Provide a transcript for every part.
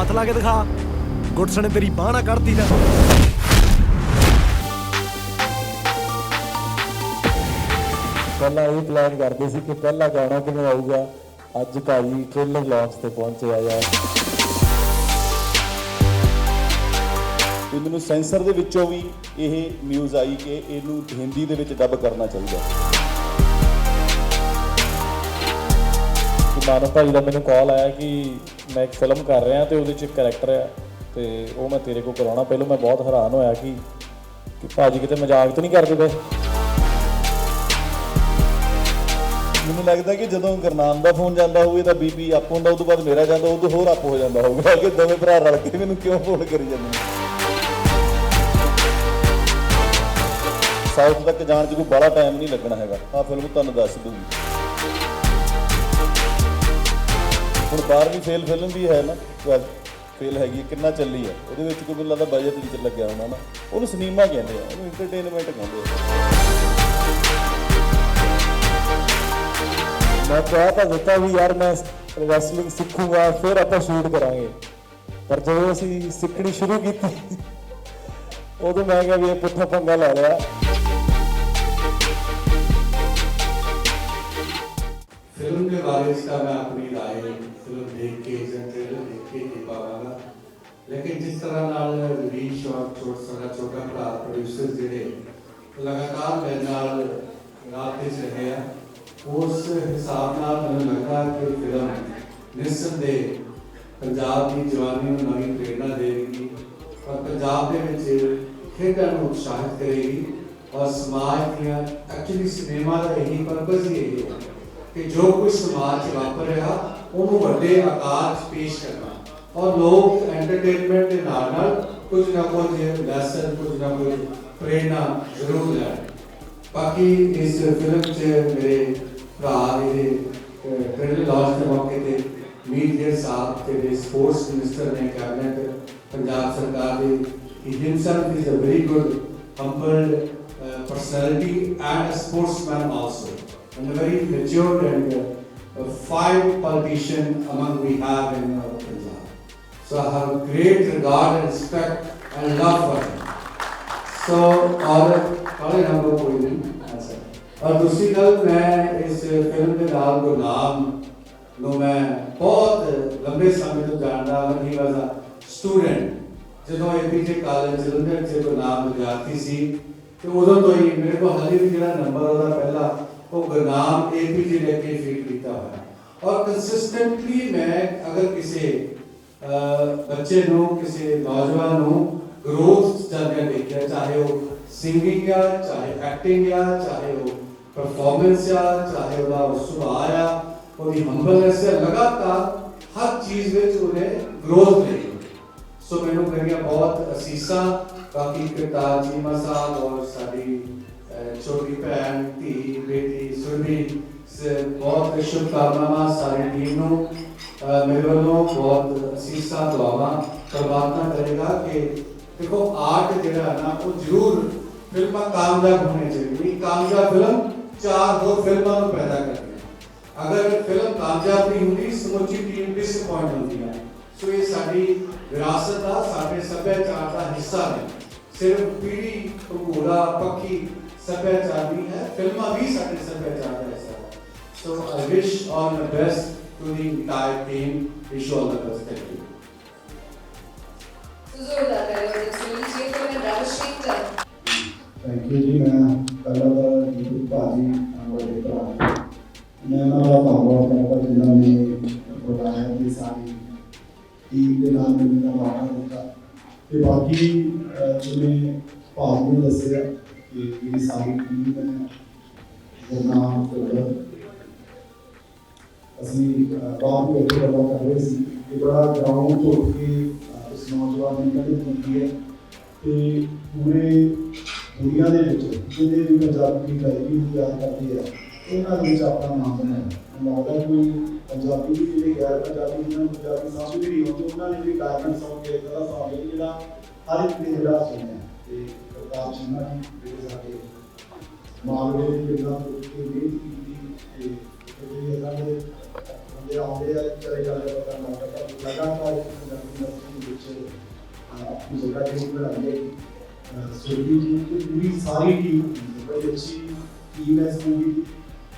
ਹੱਥ ਲਾ ਕੇ ਦਿਖਾ। ਗੁੱਟਸ ਤੇਰੀ ਬਾਹ ਨਾ ਕੱਢਤੀ ਤਾਂ ਪਹਿਲਾਂ ਇਹ ਪਲਾਨ ਕਰਦੇ ਸੀ ਕਿ ਪਹਿਲਾ ਗਾਣਾ ਕਿਵੇਂ ਆਊਗਾ। ਅੱਜ ਭਾਈ ਟ੍ਰੇਲਰ ਲਾਂਚ ਤੇ ਪਹੁੰਚਿਆ ਯਾਰ ਤੇ ਮੈਨੂੰ ਸੈਂਸਰ ਦੇ ਵਿੱਚੋਂ ਵੀ ਇਹ ਨਿਊਜ਼ ਆਈ ਕਿ ਇਹਨੂੰ ਹਿੰਦੀ ਦੇ ਵਿੱਚ ਡੱਬ ਕਰਨਾ ਚਾਹੀਦਾ। ਮਾਨਵ ਭਾਈ ਦਾ ਮੈਨੂੰ ਕਾਲ ਆਇਆ ਕਿ ਮੈਂ ਇੱਕ ਫਿਲਮ ਕਰ ਰਿਹਾ ਤੇ ਉਹਦੇ ਚ ਇੱਕ ਕੈਰੈਕਟਰ ਹੈ ਤੇ ਉਹ ਮੈਂ ਤੇਰੇ ਕੋਲ ਕਰਾਉਣਾ। ਪਹਿਲਾਂ ਮੈਂ ਬਹੁਤ ਹੈਰਾਨ ਹੋਇਆ ਕਿ ਕਿ ਭਾਜੀ ਕਿਤੇ ਮਜ਼ਾਕ ਤਾਂ ਨਹੀਂ ਕਰਦੇ ਪਏ? ਮੈਨੂੰ ਲੱਗਦਾ ਕਿ ਜਦੋਂ ਗੁਰਨਾਮ ਦਾ ਫੋਨ ਜਾਂਦਾ ਹੋਵੇ ਤਾਂ ਬੀਪੀ ਅਪ ਹੁੰਦਾ ਉਦੋਂ ਬਾਅਦ ਮੇਰਾ ਜਾਂਦਾ ਉਦੋਂ ਹੋਰ ਅਪ ਹੋ ਜਾਂਦਾ ਹੋਊਗਾ। ਕਿ ਦੋਵੇਂ ਭਰਾ ਰਲ ਕੇ ਮੈਨੂੰ ਕਿਉਂ ਫੋਨ ਕਰੀ ਜਾਂਦੇ ਸਾਊਥ ਤੱਕ ਜਾਣ 'ਚ ਕੋਈ ਬੜਾ ਟਾਈਮ ਨਹੀਂ ਲੱਗਣਾ ਹੈਗਾ। ਆਹ ਫਿਲਮ ਤੁਹਾਨੂੰ ਦੱਸ ਦੂੰਗੀ ਹੁਣ 12ਵੀਂ ਫੇਲ ਫਿਲਮ ਵੀ ਹੈ ਨਾ 12 ਫੇਲ ਹੈਗੀ ਕਿੰਨਾ ਚੱਲੀ ਹੈ ਉਹਦੇ ਵਿੱਚ ਕੋਈ ਮੈਨੂੰ ਲੱਗਦਾ ਬਜਟ ਨਹੀਂ ਲੱਗਿਆ ਹੋਣਾ ਨਾ। ਉਹਨੂੰ ਸਿਨੇਮਾ ਕਹਿੰਦੇ ਆ, ਉਹਨੂੰ ਐਂਟਰਟੇਨਮੈਂਟ ਕਹਿੰਦੇ ਆ। ਮੈਂ ਕਿਹਾ ਤਾਂ ਦਿੱਤਾ ਵੀ ਯਾਰ ਮੈਂ ਰੈਸਲਿੰਗ ਸਿੱਖੂਗਾ, ਫਿਰ ਆਪਾਂ ਸ਼ੂਟ ਕਰਾਂਗੇ। ਪਰ ਜਦੋਂ ਅਸੀਂ ਸਿੱਖਣੀ ਸ਼ੁਰੂ ਕੀਤੀ, ਉਦੋਂ ਮੈਂ ਕਿਹਾ ਵੀ ਇਹ ਪੁੱਠਾ ਪੰਗਾ ਲੈ ਲਿਆ। फिल्म के बारे में मैं अपनी राय फिल्म देख के ट्रेलर देख के दे पावांगा लेकिन जिस तरह ਨਾਲ ਰਵੀਸ਼ ਔਰ ਛੋਟ ਸਾਡਾ ਛੋਟਾ ਭਰਾ ਪ੍ਰੋਡਿਊਸਰ ਜਿਹੜੇ ਲਗਾਤਾਰ ਮੇਰੇ ਨਾਲ ਰਾਤ ਵਿੱਚ ਰਹੇ ਆ, ਉਸ ਹਿਸਾਬ ਨਾਲ ਮੈਨੂੰ ਲੱਗਾ ਕਿ ਫਿਲਮ ਨਿਸੰਦੇਹ ਪੰਜਾਬ ਦੀ ਜਵਾਨੀ ਨੂੰ ਨਵੀਂ ਪ੍ਰੇਰਣਾ ਦੇਵੇਗੀ ਔਰ ਪੰਜਾਬ ਦੇ ਵਿੱਚ ਖੇਡਾਂ ਨੂੰ ਉਤਸ਼ਾਹਿਤ ਕਰੇਗੀ ਔਰ ਸਮਾਜ ਦੀਆਂ ਐਕਚੁਅਲੀ ਸਿਨੇਮਾ ਦਾ ਇਹੀ ਪਰਪਸ ਹੀ ਹੈ। ਕਿ ਜੋ ਕੁਝ ਸਮਾਜ 'ਚ ਵਾਪਰ ਰਿਹਾ ਉਹਨੂੰ ਵੱਡੇ ਆਕਾਰ 'ਚ ਪੇਸ਼ ਕਰਨਾ। ਔਰ ਲੋਕ ਐਂਟਰਟੇਨਮੈਂਟ ਦੇ ਨਾਲ ਨਾਲ ਕੁਝ ਨਾ ਕੁਝ ਲੈਸਨ ਕੁਝ ਨਾ ਕੁਝ ਪ੍ਰੇਰਣਾ ਜ਼ਰੂਰ ਲੈਣ। ਬਾਕੀ ਇਸ ਫਿਲਮ 'ਚ ਮੇਰੇ ਭਰਾ ਇਹਦੇ ਟ੍ਰੇਲਰ ਲਾਂਚ ਦੇ ਮੌਕੇ ਤੇ ਮੀਤ ਦੇ ਸਾਹਿਬ ਤੇ ਦੇ ਸਪੋਰਟਸ ਮਿਨਿਸਟਰ ਨੇ ਕੈਬਨਿਟ ਪੰਜਾਬ ਸਰਕਾਰ ਦੇ he himself is a very good humble uh, personality and a sportsman and a very matured and uh, a fine politician among we have in uh, Punjab. So I have great regard and respect and love for him. So और ਕਾਲੇ number ਕੋਈ ਨਹੀਂ ਐਸਾ ਔਰ ਦੂਸਰੀ ਗੱਲ ਮੈਂ ਇਸ ਫਿਲਮ ਦੇ ਨਾਲ ਗੁਰਨਾਮ ਨੂੰ ਮੈਂ ਬਹੁਤ ਲੰਬੇ ਸਮੇਂ ਤੋਂ ਜਾਣਦਾ ਹਾਂ ਹੀ ਵਾਸ ਅ ਸਟੂਡੈਂਟ ਜਦੋਂ ਏਪੀਜੇ ਕਾਲਜ ਜਲੰਧਰ ਚ ਗੁਰਨਾਮ ਵਿਦਿਆਰਥੀ ਸੀ ਤੇ ਉਦੋਂ ਤੋਂ ਹੀ ਮੇਰੇ ਕੋਲ ਹਾਲੇ ਵੀ ਜਿਹੜਾ ਨੰਬਰ ਉਹਦਾ ਪਹਿਲਾ ਉਹ ਗੁਰਨਾਮ ਏਪੀਜੇ ਲੈ ਕੇ ਫੀਡ ਕੀਤਾ ਹੋਇਆ ਔਰ ਕੰਸਿਸਟੈਂਟਲੀ ਮੈਂ ਅਗਰ ਕਿਸੇ ਬੱਚੇ ਨੂੰ, ਕਿਸੇ ਨੌਜਵਾਨ ਨੂੰ ਗਰੋਥ ਜਾਂਦਿਆਂ ਦੇਖਿਆ, ਚਾਹੇ ਉਹ ਸਿੰਗਿੰਗ ਆ, ਚਾਹੇ ਐਕਟਿੰਗ ਆ, ਚਾਹੇ ਉਹ ਪਰਫਾਰਮੈਂਸ ਆ, ਚਾਹੇ ਉਹਦਾ ਸੁਭਾਅ ਆ, ਉਹਦੀ ਹੰਬਲਨੈਸ ਆ, ਲਗਾਤਾਰ ਹਰ ਚੀਜ਼ ਵਿੱਚ ਉਹਨੇ ਗਰੋਥ ਲਈ। ਸੋ ਮੈਨੂੰ ਮੇਰੀਆਂ ਬਹੁਤ ਅਸੀਸਾਂ, ਬਾਕੀ ਕਿਰਤਾਰ ਚੀਮਾ ਸਾਹਿਬ ਔਰ ਸਾਡੀ ਛੋਟੀ ਭੈਣ, ਧੀ, ਬੇਟੀ ਸੁਰਭੀ ਬਹੁਤ ਸ਼ੁਭਕਾਮਨਾਵਾਂ ਸਾਰੀ ਟੀਮ ਨੂੰ। ਮੇਰੇ ਵੱਲੋਂ ਬਹੁਤ ਅਸੀਸਾਂ, ਦੁਆਵਾਂ ਪ੍ਰਮਾਤਮਾ ਕਰੇਗਾ ਕਿ ਦੇਖੋ, ਆਰਟ ਜਿਹੜਾ ਨਾ, ਉਹ ਜ਼ਰੂਰ ਫਿਲਮਾਂ, ਕਾਮਯਾਬ ਹੋਣੀ ਚਾਹੀਦੀ ਕਾਮਯਾਬ ਫਿਲਮ ਚਾਰ ਹੋਰ ਫਿਲਮਾਂ ਨੂੰ ਪੈਦਾ ਕਰਦੀ ਹੈ। ਅਗਰ ਫਿਲਮ ਕਾਮਯਾਬ ਨਹੀਂ ਹੁੰਦੀ, ਸਮੁੱਚੀ ਟੀਮ ਡਿਸਪਾਇੰਟ ਹੁੰਦੀ ਹੈ। ਸੋ ਇਹ ਸਾਡੀ ਵਿਰਾਸਤ ਦਾ, ਸਾਡੇ ਸੱਭਿਆਚਾਰ ਦਾ ਹਿੱਸਾ ਹੈ। ਸਿਰਫ ਪੀੜੀ ਭੂਗੋਲਾ, ਪੱਖੀ ਸੱਭਿਆਚਾਰ ਨਹੀਂ ਹੈ ਫਿਲਮਾਂ ਵੀ ਸਾਡੇ ਸੱਭਿਆਚਾਰ ਦਾ ਹਿੱਸਾ ਹੈ so I wish all the best to the entire team wish all the best thank you ਜ਼ੋਰਦਾਰ ਤਾਲੀਆਂ ਦੇ ਸੁਣੀ ਜੀ ਤੇ ਮੈਂ ਰਾਜਸ਼ੇਖਰ ਥੈਂਕ ਯੂ ਜੀ ਮੈਂ ਪਹਿਲਾਂ ਤਾਂ ਜੀ ਭਾਜੀ ਵੱਡੇ ਭਰਾ ਮੈਂ ਉਹਨਾਂ ਦਾ ਧੰਨਵਾਦ ਕਰਦਾ ਜਿਨ੍ਹਾਂ ਨੇ ਬੁਲਾਇਆ ਤੇ ਸਾਰੀ ਟੀਮ ਦੇ ਨਾਲ ਮੈਨੂੰ ਦਾ ਮੌਕਾ ਦਿੱਤਾ ਤੇ ਬਾਕੀ ਅਹ, ਜਿਵੇਂ ਭਾਗ ਨੂੰ ਦੱਸਿਆ ਕਿ ਜਿਹੜੀ ਸਾਰੀ ਟੀਮ ਹੈ ਗੁਰਨਾਮ ਕੋਲ ਅਸੀਂ ਅਹ, ਬਾਹਰ ਵੀ ਅੱਗੇ ਗੱਲਾਂ ਕਰ ਰਹੇ ਸੀ ਕਿ ਬੜਾ ਗਰਾਊਂਡ ਤੋਂ ਉੱਠ ਕੇ ਅਹ, ਉਸ ਨੌਜਵਾਨ ਨੇ ਕਦੇ ਹੁੰਦੀ ਹੈ ਤੇ ਪੂਰੇ ਦੁਨੀਆ ਦੇ ਵਿੱਚ ਜਿਹਦੇ ਵੀ ਪੰਜਾਬੀ ਗਾਇਕੀ ਨੂੰ ਯਾਦ ਕਰਦੀ ਹੈ ਉਹਨਾਂ ਦੇ ਵਿੱਚ ਆਪਣਾ ਨਾਮ ਬਣਾਇਆ ਮੈਨੂੰ ਲੱਗਦਾ ਕੋਈ ਪੰਜਾਬੀ ਦੀ ਜਿਹੜੇ ਗੈਰ ਪੰਜਾਬੀ ਜਿਹਨਾਂ ਨੂੰ ਪੰਜਾਬੀ ਸਮਝ ਵੀ ਨਹੀਂ ਆਉਂਦੀ ਉਹਨਾਂ ਨੇ ਵੀ ਗਾਇਕੀ ਸੁਣ ਕੇ ਇਹਦਾ ਸੌਂਗ ਹੈ ਜਿਹੜਾ ਹਰ ਇੱਕ ਨੇ ਜਿਹੜਾ ਸੁਣਿਆ ਤੇ ਪ੍ਰਤਾਪ ਸਿੰਘ ਜੀ ਜਿਹੜੇ ਸਾਡੇ ਮਾਲਵੇ ਦੇ ਪਿੰਡਾਂ ਤੋਂ ਕੇ ਕੀਤੀ ਤੇ ਜਿਹੜੇ ਇਹਨਾਂ ਦੇ ਬੰਦੇ ਆਉਂਦੇ ਆ ਚਲੇ ਜਾਂਦੇ ਆ ਪਤਾ ਨਾ ਪਤਾ ਲਗਾਤਾਰ ਇੱਕ ਪੰਜਾਬੀ ਦਾ ਆਪਣੀ ਜਗ੍ਹਾ ਤੇ ਬਣਾਈ ਹੈ ਸੁਰਵੀ ਜੀ ਤੇ ਪੂਰੀ ਸਾਰੀ ਟੀਮ ਬੜੀ ਅੱਛੀ ਟੀਮ ਹੈ ਇਸ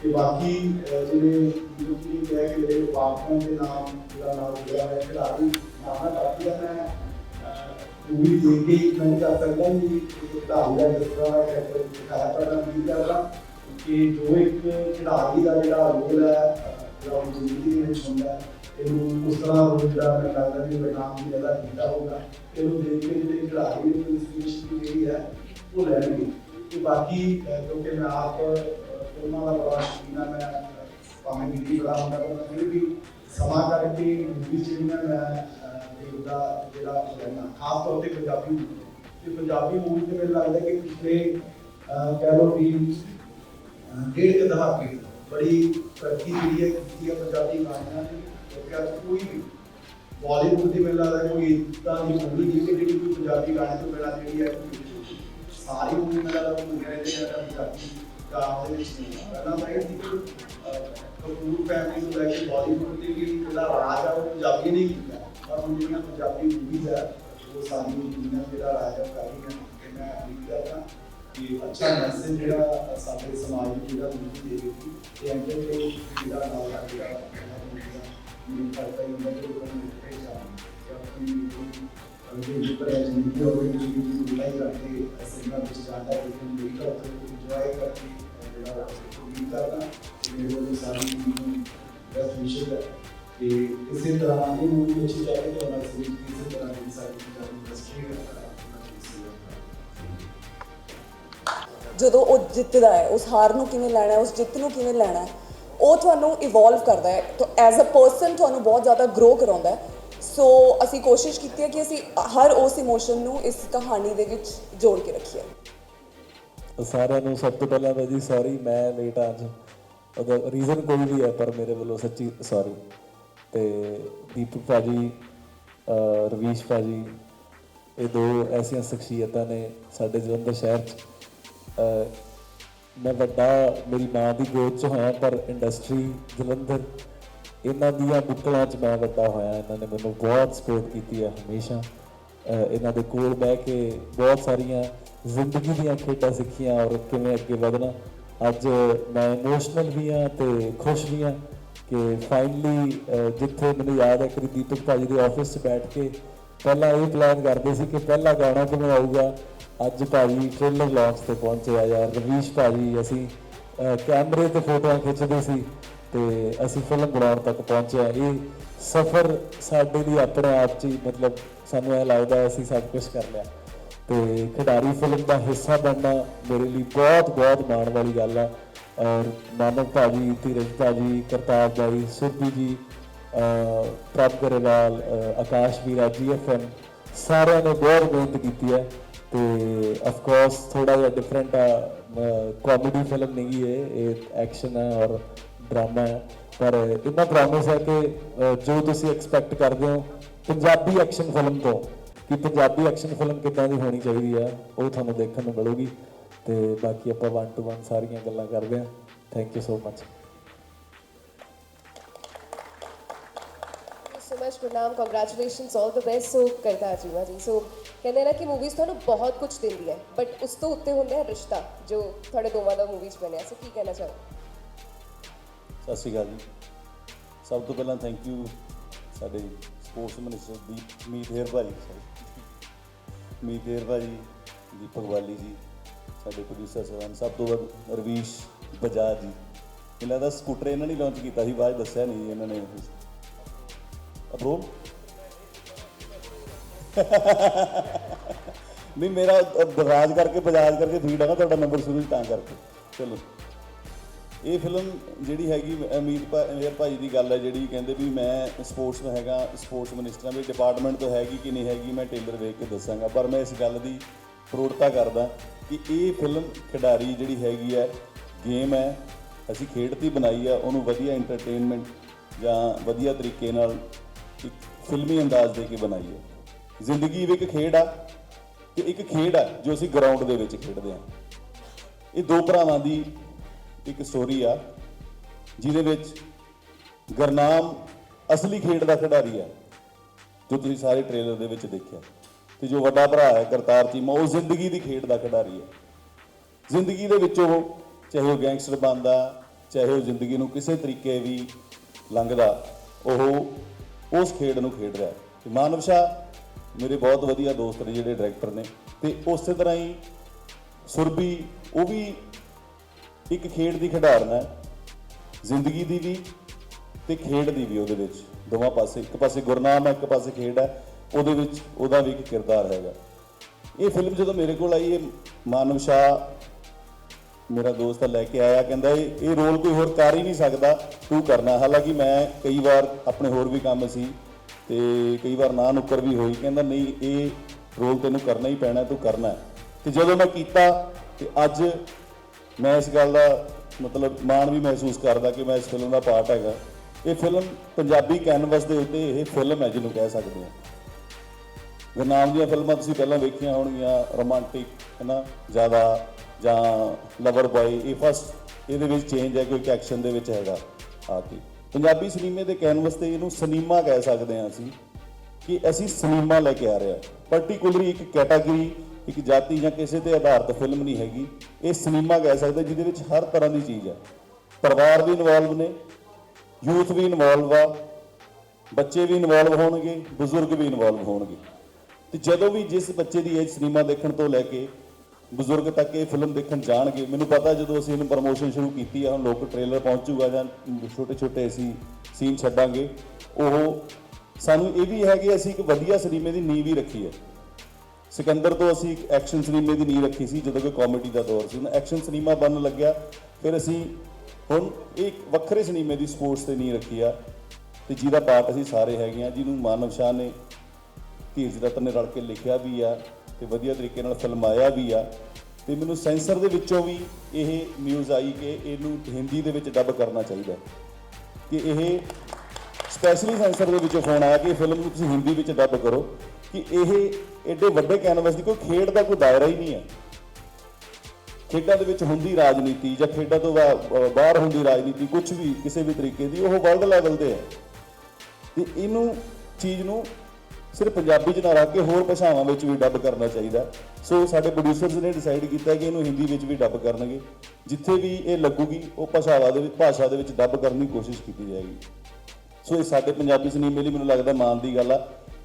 ਤੇ ਬਾਕੀ ਅਹ, ਜਿਹੜੇ ਲੋਕੀ ਨੇ ਮੇਰੇ ਪਾਰਟਨਰ ਦੇ ਨਾਮ ਜਿਹੜਾ ਨਾਮ ਹੋਇਆ ਖਿਡਾਰੀ ਨਾਮ ਕਾਫੀ ਦਾ ਮੈਂ ਕਰ ਸਕਦਾ ਕਿ ਇਹ ਖਿਡਾਰੀ ਦਾ ਜਿਸ ਤਰ੍ਹਾਂ ਕੈਰੈਕਟਰ ਦਿਖਾਇਆ ਪਰ ਮੈਂ ਉਮੀਦ ਕਰਦਾ ਕਿ ਜੋ ਇੱਕ ਖਿਡਾਰੀ ਦਾ ਜਿਹੜਾ ਰੋਲ ਹੈ ਅਹ, ਜਿਹੜਾ ਉਹ ਜ਼ਿੰਦਗੀ ਦੇ ਵਿੱਚ ਹੁੰਦਾ ਹੈ ਇਹਨੂੰ ਉਸ ਤਰ੍ਹਾਂ ਰੋਲ ਜਿਹੜਾ ਮੈਂ ਲੱਗਦਾ ਕਿ ਬਨਾਮ ਦੀ ਜ਼ਿਆਦਾ ਕੀਤਾ ਹੋਗਾ ਇਹਨੂੰ ਦੇਖ ਕੇ ਜਿਹੜੇ ਖਿਡਾਰੀ ਨੂੰ ਇਨਸਪੀਰੇਸ਼ਨ ਜਿਹੜੀ ਹੈ ਉਹ ਲੈਣਗੇ ਤੇ ਬਾਕੀ ਅਹ, ਕਿਉਂਕਿ ਮੈਂ ਆਪ ਅਹ, ਫਿਲਮਾਂ ਦਾ ਬੜਾ ਸ਼ੌਕੀਨ ਹਾਂ ਮੈਂ ਅਹ, ਭਾਵੇਂ ਬਿਜ਼ੀ ਬੜਾ ਹੁੰਦਾ ਪਰ ਮੈਂ ਫਿਰ ਵੀ ਸਮਾਂ ਕਰਕੇ ਮੂਵੀ ਜਿਹੜੀਆਂ ਮੈਂ ਅਹ, ਦੇਖਦਾ ਜਿਹੜਾ ਰਹਿਣਾ ਖਾਸ ਤੌਰ ਤੇ ਪੰਜਾਬੀ movie। ਤੇ ਪੰਜਾਬੀ ਮੂਵੀ ਤੇ ਮੈਨੂੰ ਲੱਗਦਾ ਕਿ ਪਿਛਲੇ ਅਹ, ਕਹਿ ਲਓ ਵੀ ਅਹ, ਡੇਢ ਕੁ ਦਹਾਕੇ ਬੜੀ ਤਰੱਕੀ ਜਿਹੜੀ ਹੈ ਕੀਤੀ ਹੈ ਪੰਜਾਬੀ ਗਾਣਿਆਂ ਦੀ ਕਿਉਂਕਿ ਅੱਜ ਕੋਈ ਵੀ ਬਾਲੀਵੁੱਡ ਦੀ ਮੈਨੂੰ ਲੱਗਦਾ ਕੋਈ ਇਦਾਂ ਦੀ ਮੂਵੀ ਨਹੀਂ ਕਿ ਜਿਹੜੀ ਕੋਈ ਪੰਜਾਬੀ ਗਾਣੇ ਤੋਂ ਬਿਨਾਂ ਜਿਹੜੀ ਹੈ ਕੋਈ ਸਾਰੀ ਮੂਵੀ ਮੈਨੂੰ ਲੱਗਦਾ ਉਹ ਗਏ ਦੇ ਆ ਪੰਜਾਬੀ ਗਾਣੇ ਦੇ ਵਿੱਚ ਨਹੀਂ ਹੈ। ਪਹਿਲਾਂ ਮੈਂ ਇਹ ਸੀ ਕਿ ਅਹ, ਕਪੂਰ ਫੈਮਿਲੀ ਨੂੰ ਲੈ ਕੇ ਬਾਲੀਵੁੱਡ ਦੀ ਵੀ ਜਿਹੜਾ ਰਾਜ ਆ ਉਹ ਪੰਜਾਬੀ ਨੇ ਹੀ ਕੀਤਾ ਪਰ ਹੁਣ ਜਿਹੜੀਆਂ ਪੰਜਾਬੀ ਮੂਵੀਜ਼ ਆ ਉਹ ਸਾਰੀ ਦੁਨੀਆ ਜਿਹੜਾ ਰਾਜ ਆ ਉਹ ਕਰ ਰਹੀਆਂ ਨੇ ਕਿ ਮੈਂ ਉਮੀਦ ਕਰਦਾ ਕਿ ਅੱਛਾ ਮੈਸੇਜ ਜਿਹੜਾ ਸਾਡੇ ਸਮਾਜ ਨੂੰ ਜਿਹੜਾ ਮੂਵੀ ਦੇਵੇਗੀ ਤੇ ਐਂਟਰਟੇਨ ਜਿਹੜਾ ਨਾਲ ਦਾ ਜਿਹੜਾ ਮੇਰੇ ਕਰਤਾ ਹੀ ਹੁੰਦਾ ਕਿ ਲੋਕਾਂ ਨੂੰ ਪਛਾਣ ਕਿ ਆਪਣੀ ਅਗਰ ਜੇ ਪਰ ਹੈ ਜਿੰਦਗੀ ਹੋਵੇ ਕਿ ਜੀ ਲਾਈ ਕਰਕੇ ਸਿਨੇਮਾ ਵਿੱਚ ਜਾਂਦਾ ਹੈ ਕਿ ਮੇਰੀ ਤਰਫ ਤੋਂ ਇੰਜੋਏ ਕਰਕੇ ਜਿਹੜਾ ਉਮੀਦ ਕਰਦਾ ਕਿ ਮੇਰੇ ਕੋਲ ਸਾਰੀ ਬੈਸਟ ਵਿਸ਼ੇ ਹੈ ਤੇ ਇਸੇ ਤਰ੍ਹਾਂ ਇਹ ਮੂਵੀ ਅੱਛੀ ਚੱਲੇ ਤਾਂ ਮੈਂ ਸਿਰਫ ਇਸੇ ਤਰ੍ਹਾਂ ਦੀ ਚੀਜ਼ਾਂ ਨੂੰ ਇੰਡਸਟਰੀ ਜਦੋਂ ਉਹ ਜਿੱਤਦਾ ਹੈ ਉਸ ਹਾਰ ਨੂੰ ਕਿਵੇਂ ਲੈਣਾ ਹੈ ਉਸ ਜਿੱਤ ਨੂੰ ਕਿਵੇਂ ਲੈਣਾ ਹੈ ਉਹ ਤੁਹਾਨੂੰ ਇਵੋਲਵ ਕਰਦਾ ਹੈ ਤਾਂ ਐਜ਼ ਅ ਪਰਸਨ ਤੁਹਾਨੂੰ ਬਹੁਤ ਜ਼ਿਆਦਾ ਗਰੋ ਕਰਾਉਂਦਾ ਹੈ। ਸੋ ਅਸੀਂ ਕੋਸ਼ਿਸ਼ ਕੀਤੀ ਹੈ ਕਿ ਅਸੀਂ ਹਰ ਉਸ ਇਮੋਸ਼ਨ ਨੂੰ ਇਸ ਕਹਾਣੀ ਦੇ ਵਿੱਚ ਜੋੜ ਕੇ ਰੱਖੀਏ। ਸਾਰਿਆਂ ਨੂੰ ਸਭ ਤੋਂ ਪਹਿਲਾਂ ਤਾਂ ਜੀ ਸੌਰੀ ਮੈਂ ਲੇਟ ਆ ਅੱਜ। ਉਹਦਾ ਰੀਜ਼ਨ ਕੋਈ ਵੀ ਹੈ ਪਰ ਮੇਰੇ ਵੱਲੋਂ ਸੱਚੀ ਸੌਰੀ ਤੇ ਦੀਪਕ ਭਾਜੀ, ਅਹ ਰਵੀਸ਼ ਭਾਜੀ, ਇਹ ਦੋ ਐਸੀਆਂ ਸ਼ਖਸੀਅਤਾਂ ਨੇ ਸਾਡੇ ਜਲੰਧਰ ਸ਼ਹਿਰ 'ਚ। ਮੈਂ ਵੱਡਾ, ਮੇਰੀ ਮਾਂ ਦੀ ਗੋਦ 'ਚ ਹੋਇਆ ਪਰ ਇੰਡਸਟਰੀ ਜਲੰਧਰ, ਇਹਨਾਂ ਦੀਆਂ ਬੁੱਕਲਾਂ 'ਚ ਮੈਂ ਵੱਡਾ ਹੋਇਆ। ਇਹਨਾਂ ਨੇ ਮੈਨੂੰ ਬਹੁਤ ਸਪੋਰਟ ਕੀਤੀ ਹੈ ਹਮੇਸ਼ਾ। ਇਹਨਾਂ ਦੇ ਕੋਲ ਬਹਿ ਕੇ ਬਹੁਤ ਸਾਰੀਆਂ ਜ਼ਿੰਦਗੀ ਦੀਆਂ ਖੇਡਾਂ ਸਿੱਖੀਆਂ ਔਰ ਕਿਵੇਂ ਅੱਗੇ ਵਧਣਾ। ਅੱਜ ਮੈਂ ਇਮੋਸ਼ਨਲ ਵੀ ਹਾਂ ਤੇ ਖੁਸ਼ ਵੀ ਹਾਂ। ਕਿ ਫਾਈਨਲੀ ਜਿੱਥੇ ਮੈਨੂੰ ਯਾਦ ਹੈ ਕਿ ਦੀਪਕ ਭਾਜੀ ਦੇ ਆਫਿਸ 'ਚ ਬੈਠ ਕੇ ਪਹਿਲਾਂ ਇਹ ਪਲਾਨ ਕਰਦੇ ਸੀ ਕਿ ਪਹਿਲਾ ਗਾਣਾ ਕਿਵੇਂ ਆਊਗਾ, ਅੱਜ ਭਾਜੀ ਟ੍ਰੇਲਰ ਲਾਂਚ ਤੇ ਪਹੁੰਚੇ ਆ ਯਾਰ, ਰਵੀਸ਼ ਭਾਜੀ ਅਸੀਂ ਕੈਮਰੇ ਤੇ ਫੋਟੋਆਂ ਖਿੱਚਦੇ ਸੀ ਤੇ ਅਸੀਂ ਫਿਲਮ ਬਣਾਉਣ ਤੱਕ ਪਹੁੰਚਿਆ। ਇਹ ਸਫ਼ਰ ਸਾਡੇ ਲਈ ਆਪਣੇ ਆਪ 'ਚ ਹੀ ਮਤਲਬ ਸਾਨੂੰ ਇਹ ਲੱਗਦਾ ਅਸੀਂ ਸਭ ਕੁਝ ਕਰ ਲਿਆ। ਤੇ ਖਿਡਾਰੀ ਫਿਲਮ ਦਾ ਹਿੱਸਾ ਬਣਨਾ ਮੇਰੇ ਲਈ ਬਹੁਤ ਬਹੁਤ ਮਾਣ ਵਾਲੀ ਗੱਲ ਆ। ਔਰ ਮਾਨਵ ਭਾਜੀ ਧੀਰਜ ਭਾਜੀ ਕਰਤਾਰ ਭਾਈ ਸੁਰਭੀ ਜੀ ਪ੍ਰਭ ਗਰੇਵਾਲ ਆਕਾਸ਼ ਵੀਰਾ, ਜੀਐਫਐਮ, ਸਾਰਿਆਂ ਨੇ ਬਹੁਤ ਮਿਹਨਤ ਕੀਤੀ ਹੈ ਤੇ ਆਫ ਕੋਰਸ ਥੋੜਾ ਜਿਹਾ ਡਿਫਰੈਂਟ ਆ ਕਾਮੇਡੀ ਫਿਲਮ ਨਹੀਂ ਹੈ ਇਹ ਐਕਸ਼ਨ ਹੈ ਔਰ ਡਰਾਮਾ ਹੈ। ਪਰ ਇੰਨਾ ਪ੍ਰੋਮਿਸ ਹੈ ਕਿ ਜੋ ਤੁਸੀਂ ਐਕਸਪੈਕਟ ਕਰਦੇ ਹੋ, ਪੰਜਾਬੀ ਐਕਸ਼ਨ ਫਿਲਮ ਤੋਂ, ਕਿ ਪੰਜਾਬੀ ਐਕਸ਼ਨ ਫਿਲਮ ਕਿੱਦਾਂ ਦੀ ਹੋਣੀ ਚਾਹੀਦੀ ਹੈ, ਉਹ ਤੁਹਾਨੂੰ ਦੇਖਣ ਨੂੰ ਮਿਲੂਗੀ। ਤੇ ਬਾਕੀ ਆਪਾਂ 1 ਟੂ 1 ਸਾਰੀਆਂ ਗੱਲਾਂ ਕਰਦੇ ਹਾਂ। Thank you so much so much ਪ੍ਰਣਾਮ ਕੰਗ੍ਰੈਚੁਲੇਸ਼ਨਸ ਆਲ ਦ ਬੈਸਟ ਸੋ ਕਰਤਾ ਜੀਵਾ ਜੀ ਸੋ ਕਹਿੰਦੇ ਨਾ ਕਿ ਮੂਵੀਜ਼ ਤੁਹਾਨੂੰ ਬਹੁਤ ਕੁਝ ਦਿੰਦੀ ਹੈ ਬਟ ਉਸ ਤੋਂ ਉੱਤੇ ਹੁੰਦਾ ਹੈ ਰਿਸ਼ਤਾ ਜੋ ਤੁਹਾਡੇ ਦੋਵਾਂ ਦਾ ਮੂਵੀਜ਼ ਬਣਿਆ ਸੋ ਕੀ ਕਹਿਣਾ ਚਾਹੋ ਸਤਿ ਸ਼੍ਰੀ ਅਕਾਲ ਜੀ ਸਭ ਤੋਂ ਪਹਿਲਾਂ ਥੈਂਕ ਯੂ ਸਾਡੇ ਸਪੋਰਟਸ ਮਿਨਿਸਟਰ ਦੀ ਮੀਤ ਹੇਰ ਭਾਜੀ sorry। ਮੀਤ ਹੇਰ ਭਾਜੀ ਦੀਪਕ ਵਾਲੀ ਜੀ ਸਾਡੇ ਪ੍ਰੋਡਿਊਸਰ ਸਾਹਿਬਾਨ, ਸਭ ਤੋਂ ਵੱਧ ਰਵੀਸ਼ ਬਜਾਜ ਜੀ। ਇਹਨਾਂ ਦਾ ਸਕੂਟਰ ਇਹਨਾਂ ਨੇ ਲਾਂਚ ਕੀਤਾ ਸੀ, ਬਾਅਦ ਦੱਸਿਆ ਨਹੀਂ ਇਹਨਾਂ ਨੇ। ਅਪਰੂਵ ਨਹੀਂ, ਮੇਰਾ ਦਰਾਜ ਕਰਕੇ, ਬਜਾਜ ਕਰਕੇ ਫੀਡ ਆ ਨਾ, ਤੁਹਾਡਾ ਨੰਬਰ ਸ਼ੁਰੂ ਤਾਂ ਕਰਕੇ। ਚਲੋ। ਇਹ ਫਿਲਮ ਜਿਹੜੀ ਹੈਗੀ, ਅਮੀਰ ਭਾ- ਮੇਹਰ ਭਾਜੀ ਦੀ ਗੱਲ ਹੈ, ਜਿਹੜੀ ਕਹਿੰਦੇ ਵੀ ਮੈਂ ਸਪੋਰਟਸ ਦਾ ਹੈਗਾ ਸਪੋਰਟਸ ਮਿਨਿਸਟਰਾਂ ਦੇ ਡਿਪਾਰਟਮੈਂਟ ਤੋਂ ਹੈਗੀ ਕਿ ਨਹੀਂ ਹੈਗੀ, ਮੈਂ ਟੇਲਰ ਵੇਖ ਕੇ ਦੱਸਾਂਗਾ। ਪਰ ਮੈਂ ਇਸ ਗੱਲ ਦੀ ਪ੍ਰੋੜਤਾ ਕਰਦਾ ਕਿ ਇਹ ਫਿਲਮ ਖਿਡਾਰੀ ਜਿਹੜੀ ਹੈਗੀ ਹੈ ਗੇਮ ਹੈ, ਅਸੀਂ ਖੇਡ 'ਤੇ ਬਣਾਈ ਆ, ਉਹਨੂੰ ਵਧੀਆ ਐਂਟਰਟੇਨਮੈਂਟ ਜਾਂ ਵਧੀਆ ਤਰੀਕੇ ਨਾਲ ਇੱਕ ਫਿਲਮੀ ਅੰਦਾਜ਼ ਦੇ ਕੇ ਬਣਾਈ ਹੈ। ਜ਼ਿੰਦਗੀ ਵੀ ਇੱਕ ਖੇਡ ਆ ਤੇ ਇੱਕ ਖੇਡ ਆ ਜੋ ਅਸੀਂ ਗਰਾਊਂਡ ਦੇ ਵਿੱਚ ਖੇਡਦੇ ਆ ਇਹ ਦੋ ਭਰਾਵਾਂ ਦੀ ਇੱਕ ਸਟੋਰੀ ਆ, ਜਿਹਦੇ ਵਿੱਚ ਗਰਨਾਮ ਅਸਲੀ ਖੇਡ ਦਾ ਖਿਡਾਰੀ ਆ, ਜੋ ਤੁਸੀਂ ਸਾਰੇ ਟ੍ਰੇਲਰ ਦੇ ਵਿੱਚ ਦੇਖਿਆ। ਤੇ ਜੋ ਵੱਡਾ ਭਰਾ ਹੈ ਕਰਤਾਰ ਚੀਮਾ, ਉਹ ਜ਼ਿੰਦਗੀ ਦੀ ਖੇਡ ਦਾ ਖਿਡਾਰੀ ਹੈ। ਜ਼ਿੰਦਗੀ ਦੇ ਵਿੱਚ ਉਹ ਚਾਹੇ ਉਹ ਗੈਂਗਸਟਰ ਬਣਦਾ, ਚਾਹੇ ਉਹ ਜ਼ਿੰਦਗੀ ਨੂੰ ਕਿਸੇ ਤਰੀਕੇ ਵੀ ਲੰਘਦਾ, ਉਹ ਉਸ ਖੇਡ ਨੂੰ ਖੇਡ ਰਿਹਾ ਤੇ ਮਾਨਵ ਸ਼ਾਹ ਮੇਰੇ ਬਹੁਤ ਵਧੀਆ ਦੋਸਤ ਨੇ ਜਿਹੜੇ ਡਾਇਰੈਕਟਰ ਨੇ, ਤੇ ਉਸੇ ਤਰ੍ਹਾਂ ਹੀ ਸੁਰਬੀ ਉਹ ਵੀ ਇੱਕ ਖੇਡ ਦੀ ਖਿਡਾਰਨ ਹੈ। ਜ਼ਿੰਦਗੀ ਦੀ ਵੀ ਤੇ ਖੇਡ ਦੀ ਵੀ ਉਹਦੇ ਵਿੱਚ। ਦੋਵਾਂ ਪਾਸੇ, ਇੱਕ ਪਾਸੇ ਗੁਰਨਾਮ ਹੈ, ਇੱਕ ਪਾਸੇ ਖੇਡ ਹੈ। ਉਹਦੇ ਵਿੱਚ ਉਹਦਾ ਵੀ ਇੱਕ ਕਿਰਦਾਰ ਹੈਗਾ। ਇਹ ਫਿਲਮ ਜਦੋਂ ਮੇਰੇ ਕੋਲ ਆਈ, ਇਹ ਮਾਨਵ ਸ਼ਾਹ ਮੇਰਾ ਦੋਸਤ ਲੈ ਕੇ ਆਇਆ, ਕਹਿੰਦਾ ਇਹ ਇਹ ਰੋਲ ਕੋਈ ਹੋਰ ਕਰ ਹੀ ਨਹੀਂ ਸਕਦਾ, ਤੂੰ ਕਰਨਾ। ਹਾਲਾਂਕਿ ਮੈਂ ਕਈ ਵਾਰ ਆਪਣੇ ਹੋਰ ਵੀ ਕੰਮ ਸੀ ਤੇ ਕਈ ਵਾਰ ਨਾ ਨੁੱਕਰ ਵੀ ਹੋਈ। ਕਹਿੰਦਾ, ਨਹੀਂ, ਇਹ ਰੋਲ ਤੈਨੂੰ ਕਰਨਾ ਹੀ ਪੈਣਾ, ਤੂੰ ਕਰਨਾ ਹੈ। ਤੇ ਜਦੋਂ ਮੈਂ ਕੀਤਾ, ਤੇ ਅੱਜ ਮੈਂ ਇਸ ਗੱਲ ਦਾ ਮਤਲਬ ਮਾਣ ਵੀ ਮਹਿਸੂਸ ਕਰਦਾ ਕਿ ਮੈਂ ਇਸ ਫਿਲਮ ਦਾ ਪਾਰਟ ਹੈਗਾ। ਇਹ ਫਿਲਮ ਪੰਜਾਬੀ ਕੈਨਵਸ ਦੇ ਉੱਤੇ ਇਹ ਫਿਲਮ ਹੈ, ਜਿਹਨੂੰ ਕਹਿ ਸਕਦੇ ਹਾਂ। ਗੁਰਨਾਮ ਦੀਆਂ ਫਿਲਮਾਂ ਤੁਸੀਂ ਪਹਿਲਾਂ ਵੇਖੀਆਂ ਹੋਣਗੀਆਂ ਰੋਮਾਂਟਿਕ ਹੈਨਾ? ਜ਼ਿਆਦਾ, ਜਾਂ ਲਵਰ ਬॉय ਇਹ ਫਸਟ ਇਹਦੇ ਵਿੱਚ ਚੇਂਜ ਹੈ ਕਿਉਂਕਿ ਐਕਸ਼ਨ ਦੇ ਵਿੱਚ ਹੈਗਾ ਆ ਕੇ। ਪੰਜਾਬੀ ਸਿਨੇਮੇ ਦੇ ਕੈਨਵਸ ਤੇ ਇਹਨੂੰ ਸਿਨੇਮਾ ਕਹਿ ਸਕਦੇ ਹਾਂ ਅਸੀਂ, ਕਿ ਅਸੀਂ ਸਿਨੇਮਾ ਲੈ ਕੇ ਆ ਰਹੇ ਹਾਂ। ਪਾਰਟਿਕੂਲਰਲੀ ਇੱਕ ਕੈਟਾਗਰੀ ਇੱਕ ਜਾਤੀ ਜਾਂ ਕਿਸੇ ਤੇ ਆਧਾਰਿਤ ਫਿਲਮ ਨਹੀਂ ਹੈਗੀ। ਇਹ ਸਿਨੇਮਾ ਕਹਿ ਸਕਦੇ, ਜਿਹਦੇ ਵਿੱਚ ਹਰ ਤਰ੍ਹਾਂ ਦੀ ਚੀਜ਼ ਹੈ। ਪਰਿਵਾਰ ਵੀ ਇਨਵੋਲਵ ਨੇ ਯੂਥ ਵੀ ਇਨਵੋਲਵ ਆ, ਬੱਚੇ ਵੀ ਇਨਵੋਲਵ ਹੋਣਗੇ, ਬਜ਼ੁਰਗ ਵੀ ਇਨਵੋਲਵ ਹੋਣਗੇ। ਤੇ ਜਦੋਂ ਵੀ ਜਿਸ ਬੱਚੇ ਦੀ ਏਜ ਸਿਨੇਮਾ ਦੇਖਣ ਤੋਂ ਲੈ ਕੇ ਬਜ਼ੁਰਗ ਤੱਕ ਇਹ ਫਿਲਮ ਦੇਖਣ ਜਾਣਗੇ, ਮੈਨੂੰ ਪਤਾ ਜਦੋਂ ਅਸੀਂ ਇਹਨੂੰ ਪ੍ਰਮੋਸ਼ਨ ਸ਼ੁਰੂ ਕੀਤੀ ਆ, ਹੁਣ ਲੋਕ ਟ੍ਰੇਲਰ ਪਹੁੰਚੂਗਾ ਜਾਂ ਛੋਟੇ ਛੋਟੇ ਅਸੀਂ ਸੀਨ ਛੱਡਾਂਗੇ, ਉਹ ਸਾਨੂੰ ਇਹ ਵੀ ਹੈ ਕਿ ਅਸੀਂ ਇੱਕ ਵਧੀਆ ਸਿਨੇਮੇ ਦੀ ਨੀਂਹ ਵੀ ਰੱਖੀ ਹੈ। ਸਿਕੰਦਰ ਤੋਂ ਅਸੀਂ ਇੱਕ ਐਕਸ਼ਨ ਸਿਨੇਮੇ ਦੀ ਨੀਂਹ ਰੱਖੀ ਸੀ, ਜਦੋਂ ਕਿ ਕਾਮੇਡੀ ਦਾ ਦੌਰ ਸੀ। ਹੁਣ ਐਕਸ਼ਨ ਸਿਨੇਮਾ ਬਣਨ ਲੱਗਿਆ, ਫਿਰ ਅਸੀਂ ਹੁਣ ਇੱਕ ਵੱਖਰੇ ਸਿਨੇਮੇ ਦੀ ਸਪੋਰਟਸ ਤੇ ਨੀਂਹ ਰੱਖੀ ਆ, ਤੇ ਜਿਹਦਾ ਪਾਰਟ ਅਸੀਂ ਸਾਰੇ ਹੈਗੇ ਆ, ਜਿਹਨੂੰ ਮਾਨਵ ਸ਼ਾਹ ਨੇ ਧੀਰਜ ਰਤਨ ਨੇ ਰਲ ਕੇ ਲਿਖਿਆ ਵੀ ਆ ਤੇ ਵਧੀਆ ਤਰੀਕੇ ਨਾਲ ਫਿਲਮਾਇਆ ਵੀ ਆ। ਤੇ ਮੈਨੂੰ ਸੈਂਸਰ ਦੇ ਵਿੱਚੋਂ ਵੀ ਇਹ ਨਿਊਜ਼ ਆਈ ਕਿ ਇਹਨੂੰ ਹਿੰਦੀ ਦੇ ਵਿੱਚ ਡੱਬ ਕਰਨਾ ਚਾਹੀਦਾ। ਕਿ ਇਹ ਸਪੈਸ਼ਲੀ ਸੈਂਸਰ ਦੇ ਵਿੱਚੋਂ ਫੋਨ ਆਇਆ ਕਿ ਫਿਲਮ ਨੂੰ ਤੁਸੀਂ ਹਿੰਦੀ ਵਿੱਚ ਡੱਬ ਕਰੋ। ਕਿ ਇਹ ਐਡੇ ਵੱਡੇ ਕੈਨਵਸ ਦੀ ਕੋਈ ਖੇਡ ਦਾ ਕੋਈ ਦਾਇਰਾ ਹੀ ਨਹੀਂ ਹੈ ਖੇਡਾਂ ਦੇ ਵਿੱਚ ਹੁੰਦੀ ਰਾਜਨੀਤੀ ਜਾਂ ਖੇਡਾਂ ਤੋਂ ਬਾ- ਬਾਹਰ ਹੁੰਦੀ ਰਾਜਨੀਤੀ ਕੁਝ ਵੀ ਕਿਸੇ ਵੀ ਤਰੀਕੇ ਦੀ, ਉਹ ਵਰਲਡ ਲੈਵਲ ਤੇ ਹੈ ਤੇ ਇਹਨੂੰ, ਚੀਜ਼ ਨੂੰ ਸਿਰਫ ਪੰਜਾਬੀ 'ਚ ਨਾ ਰੱਖ ਕੇ ਹੋਰ ਭਾਸ਼ਾਵਾਂ ਵਿੱਚ ਵੀ ਡੱਬ ਕਰਨਾ ਚਾਹੀਦਾ। ਸੋ ਸਾਡੇ ਪ੍ਰੋਡਿਊਸਰਸ ਨੇ ਡਿਸਾਈਡ ਕੀਤਾ ਕਿ ਇਹਨੂੰ ਹਿੰਦੀ ਵਿੱਚ ਵੀ ਡੱਬ ਕਰਨਗੇ। ਜਿੱਥੇ ਵੀ ਇਹ ਲੱਗੂਗੀ, ਉਹ ਭਾਸ਼ਾਵਾਂ ਦੇ ਵਿੱਚ ਭਾਸ਼ਾ ਦੇ ਵਿੱਚ ਡੱਬ ਕਰਨ ਦੀ ਕੋਸ਼ਿਸ਼ ਕੀਤੀ ਜਾਏਗੀ। ਸੋ ਇਹ ਸਾਡੇ ਪੰਜਾਬੀ ਸਿਨੇਮੇ ਲਈ ਮੈਨੂੰ ਲੱਗਦਾ ਮਾਣ ਦੀ ਗੱਲ ਆ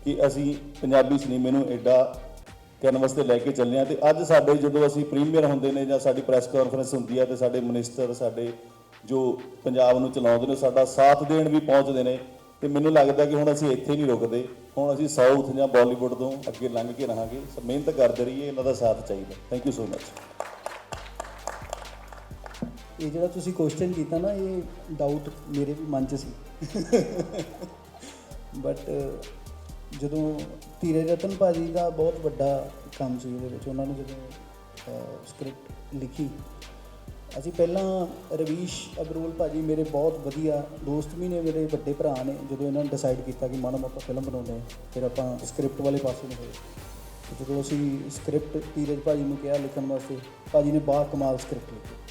ਕਿ ਅਸੀਂ ਪੰਜਾਬੀ ਸਿਨੇਮੇ ਨੂੰ ਐਡਾ ਕੈਨਵਸ ਤੇ ਲੈ ਕੇ ਚੱਲੇ ਆ। ਤੇ ਅੱਜ ਸਾਡੇ ਜਦੋਂ ਅਸੀਂ ਪ੍ਰੀਮੀਅਰ ਹੁੰਦੇ ਨੇ ਜਾਂ ਸਾਡੀ ਪ੍ਰੈਸ ਕਾਨਫਰੰਸ ਹੁੰਦੀ ਆ ਤੇ ਸਾਡੇ ਮਿਨਿਸਟਰ ਸਾਡੇ ਜੋ ਪੰਜਾਬ ਨੂੰ ਚਲਾਉਂਦੇ ਨੇ, ਸਾਡਾ ਸਾਥ ਦੇਣ ਵੀ ਪਹੁੰਚਦੇ ਨੇ ਤੇ ਮੈਨੂੰ ਲੱਗਦਾ ਕਿ ਹੁਣ ਅਸੀਂ ਇੱਥੇ ਨਹੀਂ ਰੁਕਦੇ। ਹੁਣ ਅਸੀਂ ਸਾਊਥ ਜਾਂ ਬਾਲੀਵੁੱਡ ਤੋਂ ਅੱਗੇ ਲੰਘ ਕੇ ਰਹਾਂਗੇ। ਸੋ ਮਿਹਨਤ ਕਰਦੇ ਰਹੀਏ, ਇਹਨਾਂ ਦਾ ਸਾਥ ਚਾਹੀਦਾ। ਥੈਂਕ ਯੂ ਸੋ ਮਚ ਇਹ ਜਿਹੜਾ ਤੁਸੀਂ ਕੁਐਸਚਨ ਕੀਤਾ ਨਾ, ਇਹ ਡਾਊਟ ਮੇਰੇ ਵੀ ਮਨ 'ਚ ਸੀ। ਬਟ ਜਦੋਂ ਧੀਰੇ ਰਤਨ ਭਾਜੀ ਦਾ ਬਹੁਤ ਵੱਡਾ ਕੰਮ ਸੀ, ਉਹਦੇ ਵਿੱਚ ਉਹਨਾਂ ਨੇ ਜਦੋਂ ਸਕ੍ਰਿਪਟ ਲਿਖੀ ਅਸੀਂ ਪਹਿਲਾਂ ਰਵੀਸ਼ ਅਬਰੋਲ ਭਾਜੀ ਮੇਰੇ ਬਹੁਤ ਵਧੀਆ ਦੋਸਤ ਵੀ ਨੇ, ਮੇਰੇ ਵੱਡੇ ਭਰਾ ਨੇ, ਜਦੋਂ ਇਹਨਾਂ ਨੇ ਡਿਸਾਈਡ ਕੀਤਾ ਕਿ ਮਾੜਾ ਆਪਾਂ ਫਿਲਮ ਬਣਾਉਂਦੇ ਹਾਂ, ਫਿਰ ਆਪਾਂ ਸਕ੍ਰਿਪਟ ਵਾਲੇ ਪਾਸੇ ਨੂੰ ਹੋਏ ਜਦੋਂ ਅਸੀਂ ਸਕ੍ਰਿਪਟ ਧੀਰਜ ਭਾਜੀ ਨੂੰ ਕਿਹਾ ਲਿਖਣ ਵਾਸਤੇ, ਭਾਜੀ ਨੇ ਬਾ ਕਮਾਲ ਸਕ੍ਰਿਪਟ ਲਿਖੀ।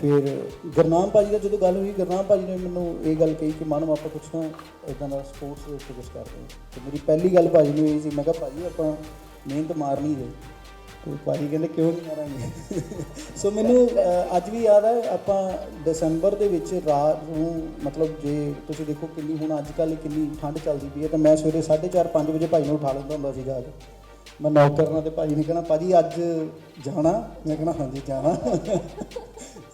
ਫਿਰ ਗੁਰਨਾਮ ਭਾਜੀ ਦਾ ਜਦੋਂ ਗੱਲ ਹੋਈ, ਗੁਰਨਾਮ ਭਾਜੀ ਨੇ ਮੈਨੂੰ ਇਹ ਗੱਲ ਕਹੀ ਕਿ ਮਾਨਵ ਆਪਾਂ ਕੁਛ ਨਾ ਇਦਾਂ ਦਾ ਸਪੋਰਟਸ ਦੇ ਉੱਤੇ ਕੁਛ ਕਰਦੇ ਹਾਂ। ਤੇ ਮੇਰੀ ਪਹਿਲੀ ਗੱਲ ਭਾਜੀ ਨੂੰ ਇਹ ਸੀ, ਮੈਂ ਕਿਹਾ ਭਾਜੀ ਆਪਾਂ ਮਿਹਨਤ ਮਾਰਨੀ ਜੇ ਤੇ ਭਾਜੀ ਕਹਿੰਦੇ ਕਿਉਂ ਨਹੀਂ ਮਾਰਾਂਗੇ? ਸੋ ਮੈਨੂੰ ਅੱਜ ਵੀ ਯਾਦ ਹੈ, ਆਪਾਂ ਦਸੰਬਰ ਦੇ ਵਿੱਚ ਰਾਤ ਨੂੰ, ਮਤਲਬ ਜੇ ਤੁਸੀਂ ਦੇਖੋ ਕਿੰਨੀ ਹੁਣ ਅੱਜ ਕੱਲ੍ਹ ਕਿੰਨੀ ਠੰਡ ਚੱਲਦੀ ਪਈ ਹੈ, ਤਾਂ ਮੈਂ ਸਵੇਰੇ 4:30 5 ਵਜੇ ਭਾਈ ਨੂੰ ਉਠਾ ਲੈਂਦਾ ਹੁੰਦਾ ਸੀਗਾ। ਅੱਜ ਮੈਂ ਨੌਕ ਕਰਨਾ ਤੇ ਭਾਜੀ ਨੇ ਕਹਿਣਾ, ਭਾਜੀ, ਅੱਜ ਜਾਣਾ? ਮੈਂ ਕਹਿਣਾ, ਹਾਂਜੀ, ਜਾਣਾ।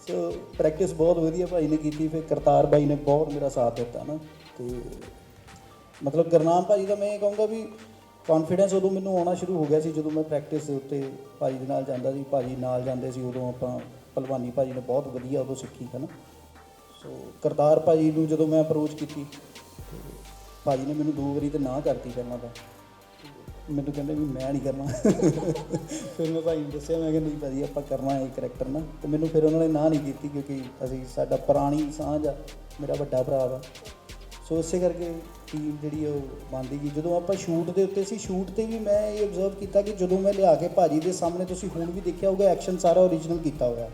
ਸੋ ਪ੍ਰੈਕਟਿਸ ਬਹੁਤ ਵਧੀਆ ਭਾਈ ਨੇ ਕੀਤੀ, ਫਿਰ ਕਰਤਾਰ ਭਾਈ ਨੇ ਬਹੁਤ ਮੇਰਾ ਸਾਥ ਦਿੱਤਾ ਨਾ, ਤੇ ਮਤਲਬ ਗਰਨਾਮ ਭਾਜੀ ਦਾ ਮੈਂ ਇਹ ਕਹੂੰਗਾ ਵੀ ਕੌਨਫੀਡੈਂਸ ਉਦੋਂ ਮੈਨੂੰ ਆਉਣਾ ਸ਼ੁਰੂ ਹੋ ਗਿਆ ਸੀ ਜਦੋਂ ਮੈਂ ਪ੍ਰੈਕਟਿਸ ਦੇ ਉੱਤੇ ਭਾਜੀ ਦੇ ਨਾਲ ਜਾਂਦਾ ਸੀ ਭਾਜੀ ਨਾਲ ਜਾਂਦੇ ਸੀ ਉਦੋਂ ਆਪਾਂ ਭਲਵਾਨੀ ਭਾਜੀ ਨੇ ਬਹੁਤ ਵਧੀਆ ਉਦੋਂ ਸਿੱਖੀ ਹੈ ਨਾ। ਸੋ ਕਰਤਾਰ ਭਾਜੀ ਨੂੰ ਜਦੋਂ ਮੈਂ ਅਪਰੋਚ ਕੀਤੀ ਤੇ ਭਾਜੀ ਨੇ ਮੈਨੂੰ ਦੋ ਵਾਰੀ ਤੇ ਨਾ ਕਰਤੀ ਪਹਿਲਾਂ ਤਾਂ। ਮੈਨੂੰ ਕਹਿੰਦੇ ਵੀ ਮੈਂ ਨਹੀਂ ਕਰਨਾ। ਫਿਰ ਮੈਂ ਭਾਈ ਨੂੰ ਦੱਸਿਆ, ਮੈਂ ਕਿ ਨਹੀਂ ਭਾਜੀ, ਆਪਾਂ ਕਰਨਾ ਇਹ ਕਰੈਕਟਰ ਨਾ। ਤੇ ਮੈਨੂੰ ਫਿਰ ਉਹਨਾਂ ਨੇ ਨਾ ਨਹੀਂ ਕੀਤੀ ਕਿਉਂਕਿ ਅਸੀਂ ਸਾਡਾ ਪੁਰਾਣੀ ਸਾਂਝ ਆ, ਮੇਰਾ ਵੱਡਾ ਭਰਾ ਵਾ। ਸੋ ਇਸੇ ਕਰਕੇ ਟੀਮ ਜਿਹੜੀ ਉਹ ਬਣਦੀ ਗਈ ਜਦੋਂ ਆਪਾਂ ਸ਼ੂਟ ਦੇ ਉੱਤੇ ਸੀ ਸ਼ੂਟ ਤੇ ਵੀ ਮੈਂ ਇਹ ਅਬਜ਼ਰਵ ਕੀਤਾ ਕਿ ਜਦੋਂ ਮੈਂ ਲਿਆ ਕੇ ਭਾਜੀ ਦੇ ਸਾਹਮਣੇ, ਤੁਸੀਂ ਹੁਣ ਵੀ ਦੇਖਿਆ ਹੋਊਗਾ ਐਕਸ਼ਨ ਸਾਰਾ ਓਰੀਜਨਲ ਕੀਤਾ ਹੋਇਆ।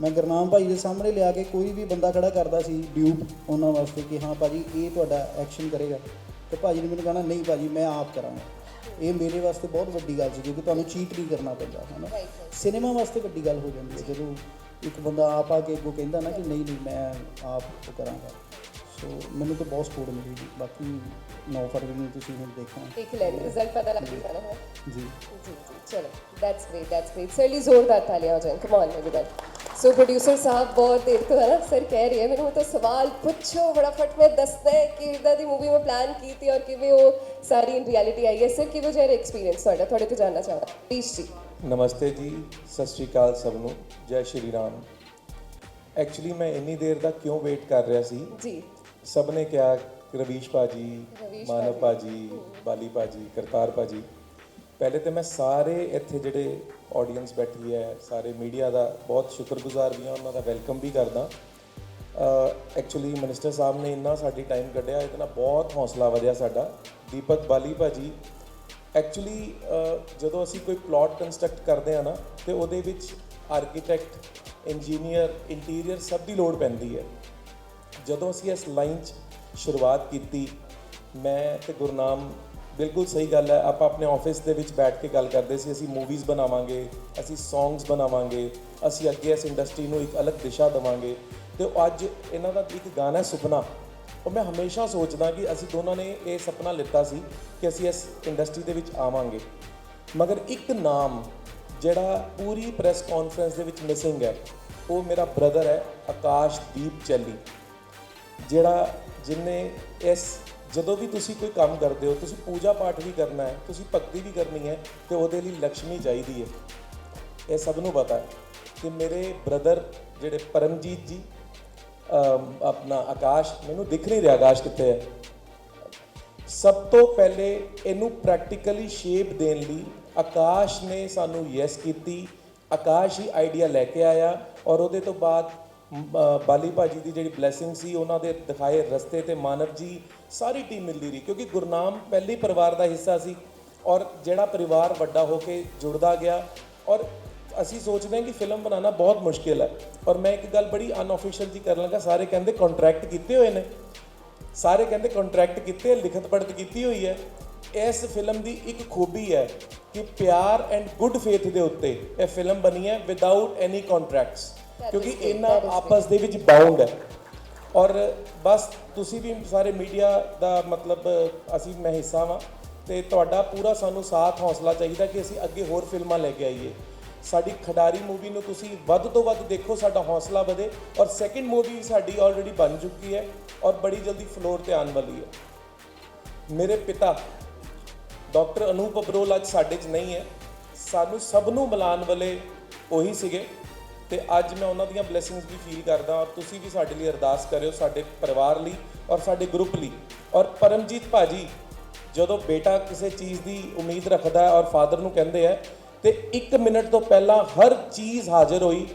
ਮੈਂ ਗੁਰਨਾਮ ਭਾਈ ਦੇ ਸਾਹਮਣੇ ਲਿਆ ਕੇ ਕੋਈ ਵੀ ਬੰਦਾ ਖੜਾ ਕਰਦਾ ਸੀ ਡਿਊਪ ਉਹਨਾਂ ਵਾਸਤੇ ਕਿ ਹਾਂ ਭਾਜੀ, ਇਹ ਤੁਹਾਡਾ ਐਕਸ਼ਨ ਕਰੇਗਾ। ਤੇ ਭਾਜੀ ਨੇ ਮੈਨੂੰ ਕਹਿਣਾ, ਨਹੀਂ ਭਾਜੀ, ਮੈਂ ਆਪ ਕਰਾਂਗਾ। ਇਹ ਮੇਰੇ ਵਾਸਤੇ ਬਹੁਤ ਵੱਡੀ ਗੱਲ ਸੀ, ਕਿਉਂਕਿ ਤੁਹਾਨੂੰ ਚੀਟ ਨਹੀਂ ਕਰਨਾ ਪੈਂਦਾ ਹੈ ਨਾ ਸਿਨੇਮਾ ਵਾਸਤੇ ਵੱਡੀ ਗੱਲ ਹੋ ਜਾਂਦੀ ਹੈ। ਜਦੋਂ ਇੱਕ ਬੰਦਾ ਆਪ ਆ ਕੇ ਅੱਗੋਂ ਕਹਿੰਦਾ ਨਾ ਕਿ ਨਹੀਂ ਨਹੀਂ, ਮੈਂ ਆਪ ਕਰਾਂਗਾ। ਸੋ ਮੈਨੂੰ ਤਾਂ ਬਹੁਤ ਸਪੋਰਟ ਮਿਲੀ ਜੀ। ਬਾਕੀ 9 ਫਰਵਰੀ ਨੂੰ ਤੁਸੀਂ ਹੁਣ ਦੇਖਣਾ ਦੇਖ ਲੈਣ ਰਿਜ਼ਲਟ ਪਤਾ ਲੱਗ ਜਾਣਾ ਹੈ। ਜੀ। ਜੀ ਜੀ ਚਲੋ that's great that's great sir ਲਈ ਜ਼ੋਰਦਾਰ ਤਾਲੀਆਂ ਹੋ ਜਾਣ ਕਮ ਔਨ ਐਵਰੀवन ਸੋ ਪ੍ਰੋਡਿਊਸਰ ਸਾਹਿਬ ਬਹੁਤ ਦੇਰ ਤੋਂ ਹੈ ਨਾ ਸਰ ਕਹਿ ਰਹੀ ਮੈਨੂੰ ਤਾਂ ਸਵਾਲ ਪੁੱਛੋ ਫਟਾਫਟ ਮੈਂ ਦੱਸਦਾ ਹੈ ਕਿ ਇਦਾਂ ਦੀ ਮੂਵੀ ਮੈਂ ਪਲਾਨ ਕੀਤੀ ਔਰ ਕਿਵੇਂ ਉਹ ਸਾਰੀ ਇਨ ਰਿਐਲਿਟੀ ਆਈ ਹੈ। ਸਰ ਕਿਵੇਂ ਜਿਹਾ ਐਕਸਪੀਰੀਅੰਸ ਤੁਹਾਡਾ? ਤੁਹਾਡੇ ਤੋਂ ਜਾਨਣਾ ਚਾਹਾਂ ਪਲੀਜ਼ ਜੀ। ਨਮਸਤੇ ਜੀ ਸਤਿ ਸ਼੍ਰੀ ਅਕਾਲ ਸਭ ਨੂੰ। ਜੈ ਸ਼੍ਰੀ ਰਾਮ। ਐਕਚੁਅਲੀ ਮੈਂ ਇੰਨੀ ਦੇਰ ਦਾ ਕਿਉਂ ਵੇਟ ਕਰ ਰਿਹਾ ਸੀ? ਜੀ। ਸਭ ਨੇ ਕਿਹਾ ਰਵੀਸ਼ ਭਾਜੀ ਮਾਨਵ ਭਾਜੀ। ਬਾਲੀ ਭਾਜੀ ਕਰਤਾਰ ਭਾਜੀ। ਪਹਿਲੇ ਤੇ ਮੈਂ ਸਾਰੇ ਇੱਥੇ ਜਿਹੜੇ ਆਡੀਅנס ਬੈਠੀ ਹੈ ਸਾਰੇ ਮੀਡੀਆ ਦਾ ਬਹੁਤ ਸ਼ੁਕਰਗੁਜ਼ਾਰ ਵੀ ਹਾਂ ਉਹਨਾਂ ਦਾ ਵੈਲਕਮ ਵੀ ਕਰਦਾ। ਐਕਚੁਅਲੀ ਮਿਨਿਸਟਰ ਸਾਹਿਬ ਨੇ ਇੰਨਾ ਸਾਡੀ ਟਾਈਮ ਕੱਢਿਆ ਇਹਦੇ ਨਾਲ ਬਹੁਤ ਹੌਸਲਾ ਵਧਿਆ ਸਾਡਾ। ਦੀਪਕ ਬਾਲੀ ਭਾਜੀ ਐਕਚੁਅਲੀ ਜਦੋਂ ਅਸੀਂ ਕੋਈ ਪਲਾਟ ਕੰਸਟਰਕਟ ਕਰਦੇ ਆ ਨਾ ਤੇ ਉਹਦੇ ਵਿੱਚ ਆਰਕੀਟੈਕਟ ਇੰਜੀਨੀਅਰ ਇੰਟੀਰੀਅਰ ਸਭ ਦੀ ਲੋੜ ਪੈਂਦੀ ਹੈ। ਜਦੋਂ ਅਸੀਂ ਇਸ ਲਾਈਨ 'ਚ ਸ਼ੁਰੂਆਤ ਕੀਤੀ, ਮੈਂ ਤੇ ਗੁਰਨਾਮ ਬਿਲਕੁਲ ਸਹੀ ਗੱਲ ਹੈ, ਆਪਾਂ ਆਪਣੇ ਆਫਿਸ ਦੇ ਵਿੱਚ ਬੈਠ ਕੇ ਗੱਲ ਕਰਦੇ ਸੀ, ਅਸੀਂ ਮੂਵੀਜ਼ ਬਣਾਵਾਂਗੇ, ਅਸੀਂ ਸੌਂਗਸ ਬਣਾਵਾਂਗੇ, ਅਸੀਂ ਅੱਗੇ ਇਸ ਇੰਡਸਟਰੀ ਨੂੰ ਇੱਕ ਅਲੱਗ ਦਿਸ਼ਾ ਦੇਵਾਂਗੇ ਤੇ ਉਹ ਅੱਜ ਇਹਨਾਂ ਦਾ ਇੱਕ ਗਾਣਾ ਸੁਪਨਾ। ਉਹ ਮੈਂ ਹਮੇਸ਼ਾ ਸੋਚਦਾ ਕਿ ਅਸੀਂ ਦੋਨਾਂ ਨੇ ਇਹ ਸੁਪਨਾ ਲਿੱਤਾ ਸੀ ਕਿ ਅਸੀਂ ਇਸ ਇੰਡਸਟਰੀ ਦੇ ਵਿੱਚ ਆਵਾਂਗੇ। ਮਗਰ ਇੱਕ ਨਾਮ ਜਿਹੜਾ ਪੂਰੀ ਪ੍ਰੈਸ ਕਾਨਫਰੰਸ ਦੇ ਵਿੱਚ ਮਿਸਿੰਗ ਹੈ, ਉਹ ਮੇਰਾ ਬ੍ਰਦਰ ਹੈ ਆਕਾਸ਼ਦੀਪ ਚੈਲੀ। ਜਿਹੜਾ ਜਿਨੇ ਇਸ ਜਦੋਂ ਵੀ ਤੁਸੀਂ ਕੋਈ ਕੰਮ ਕਰਦੇ ਹੋ, ਤੁਸੀਂ ਪੂਜਾ ਪਾਠ ਵੀ ਕਰਨਾ ਹੈ, ਤੁਸੀਂ ਭਗਤੀ ਵੀ ਕਰਨੀ ਹੈ, ਤੇ ਉਹਦੇ ਲਈ ਲక్ష్ਮੀ ਚਾਹੀਦੀ ਹੈ। ਇਹ ਸਭ ਨੂੰ ਪਤਾ ਹੈ ਕਿ ਮੇਰੇ ਬ੍ਰਦਰ ਜਿਹੜੇ ਪਰਮਜੀਤ ਜੀ ਆਪਣਾ ਆਕਾਸ਼, ਮੈਨੂੰ ਦਿਖ ਨਹੀਂ ਰਿਹਾ ਆਕਾਸ਼ ਕਿੱਥੇ ਹੈ। ਸਭ ਤੋਂ ਪਹਿਲੇ ਇਹਨੂੰ ਪ੍ਰੈਕਟੀਕਲੀ ਸ਼ੇਪ ਦੇਣ ਲਈ ਆਕਾਸ਼ ਨੇ ਸਾਨੂੰ ਯੈਸ ਕੀਤੀ, ਆਕਾਸ਼ ਹੀ ਆਈਡੀਆ ਲੈ ਕੇ ਆਇਆ ਔਰ ਉਹਦੇ ਤੋਂ ਬਾਅਦ ਬਾਲੀ ਭਾਜੀ ਦੀ ਜਿਹੜੀ ਬਲੇਸਿੰਗ ਸੀ, ਉਹਨਾਂ ਦੇ ਦਿਖਾਏ ਰਸਤੇ ਤੇ ਮਾਨਵ ਜੀ, ਸਾਰੀ ਟੀਮ ਮਿਲਦੀ ਰਹੀ, ਕਿਉਂਕਿ ਗੁਰਨਾਮ ਪਹਿਲੇ ਪਰਿਵਾਰ ਦਾ ਹਿੱਸਾ ਸੀ ਔਰ ਜਿਹੜਾ ਪਰਿਵਾਰ ਵੱਡਾ ਹੋ ਕੇ ਜੁੜਦਾ ਗਿਆ ਔਰ ਅਸੀਂ ਸੋਚਦੇ ਹਾਂ ਕਿ ਫਿਲਮ ਬਣਾਉਣਾ ਬਹੁਤ ਮੁਸ਼ਕਿਲ ਹੈ, ਔਰ ਮੈਂ ਇੱਕ ਗੱਲ ਬੜੀ ਅਨਆਫੀਸ਼ੀਅਲ ਜੀ ਕਰਨ ਲੱਗਾ, ਸਾਰੇ ਕਹਿੰਦੇ ਕੰਟਰੈਕਟ ਕੀਤੇ ਹੋਏ ਨੇ, ਸਾਰੇ ਕਹਿੰਦੇ ਕੰਟਰੈਕਟ ਕੀਤੇ, ਲਿਖਤ ਪੜਤ ਕੀਤੀ ਹੋਈ ਹੈ, ਇਸ ਫਿਲਮ ਦੀ ਇੱਕ ਖੂਬੀ ਹੈ ਕਿ ਪਿਆਰ ਐਂਡ ਗੁੱਡ ਫੇਥ ਦੇ ਉੱਤੇ ਇਹ ਫਿਲਮ ਬਣੀ ਹੈ ਵਿਦਆਊਟ ਐਨੀ ਕੰਟਰੈਕਟਸ ਕਿਉਂਕਿ ਇਹਨਾਂ ਆਪਸ ਦੇ ਵਿੱਚ ਬਾਉਂਡ ਹੈ। ਔਰ ਬਸ ਤੁਸੀਂ ਵੀ ਸਾਰੇ ਮੀਡੀਆ ਦਾ ਮਤਲਬ ਅਸੀਂ, ਮੈਂ ਹਿੱਸਾ ਵਾਂ ਤੇ ਤੁਹਾਡਾ ਪੂਰਾ ਸਾਨੂੰ ਸਾਥ ਹੌਸਲਾ ਚਾਹੀਦਾ ਕਿ ਅਸੀਂ ਅੱਗੇ ਹੋਰ ਫਿਲਮਾਂ ਲੈ ਕੇ ਆਈਏ। ਸਾਡੀ ਖਿਡਾਰੀ ਮੂਵੀ ਨੂੰ ਤੁਸੀਂ ਵੱਧ ਤੋਂ ਵੱਧ ਦੇਖੋ, ਸਾਡਾ ਹੌਸਲਾ ਵਧੇ ਔਰ ਸੈਕਿੰਡ ਮੂਵੀ ਸਾਡੀ ਆਲਰੇਡੀ ਬਣ ਚੁੱਕੀ ਹੈ ਔਰ ਬੜੀ ਜਲਦੀ ਫਲੋਰ ਤੇ ਆਉਣ ਵਾਲੀ ਹੈ। ਮੇਰੇ ਪਿਤਾ ਡਾਕਟਰ ਅਨੂਪ ਅਬਰੋਲ ਅੱਜ ਸਾਡੇ 'ਚ ਨਹੀਂ ਹੈ। ਸਾਨੂੰ ਸਭ ਨੂੰ ਮਿਲਾਉਣ ਵਾਲੇ ਉਹੀ ਸੀਗੇ। ਤੇ ਅੱਜ ਮੈਂ ਉਹਨਾਂ ਦੀਆਂ ਬਲੇਸਿੰਗਸ ਵੀ ਫੀਲ ਕਰਦਾ ਔਰ ਤੁਸੀਂ ਵੀ ਸਾਡੇ ਲਈ ਅਰਦਾਸ ਕਰਿਓ, ਸਾਡੇ ਪਰਿਵਾਰ ਲਈ ਔਰ ਸਾਡੇ ਗਰੁੱਪ ਲਈ। ਔਰ ਪਰਮਜੀਤ ਭਾਜੀ, ਜਦੋਂ ਬੇਟਾ ਕਿਸੇ ਚੀਜ਼ ਦੀ ਉਮੀਦ ਰੱਖਦਾ ਹੈ ਔਰ ਫਾਦਰ ਨੂੰ ਕਹਿੰਦੇ ਆ, ਤੇ 1 ਮਿੰਟ ਤੋਂ ਪਹਿਲਾਂ ਹਰ ਚੀਜ਼ ਹਾਜ਼ਰ ਹੋਈ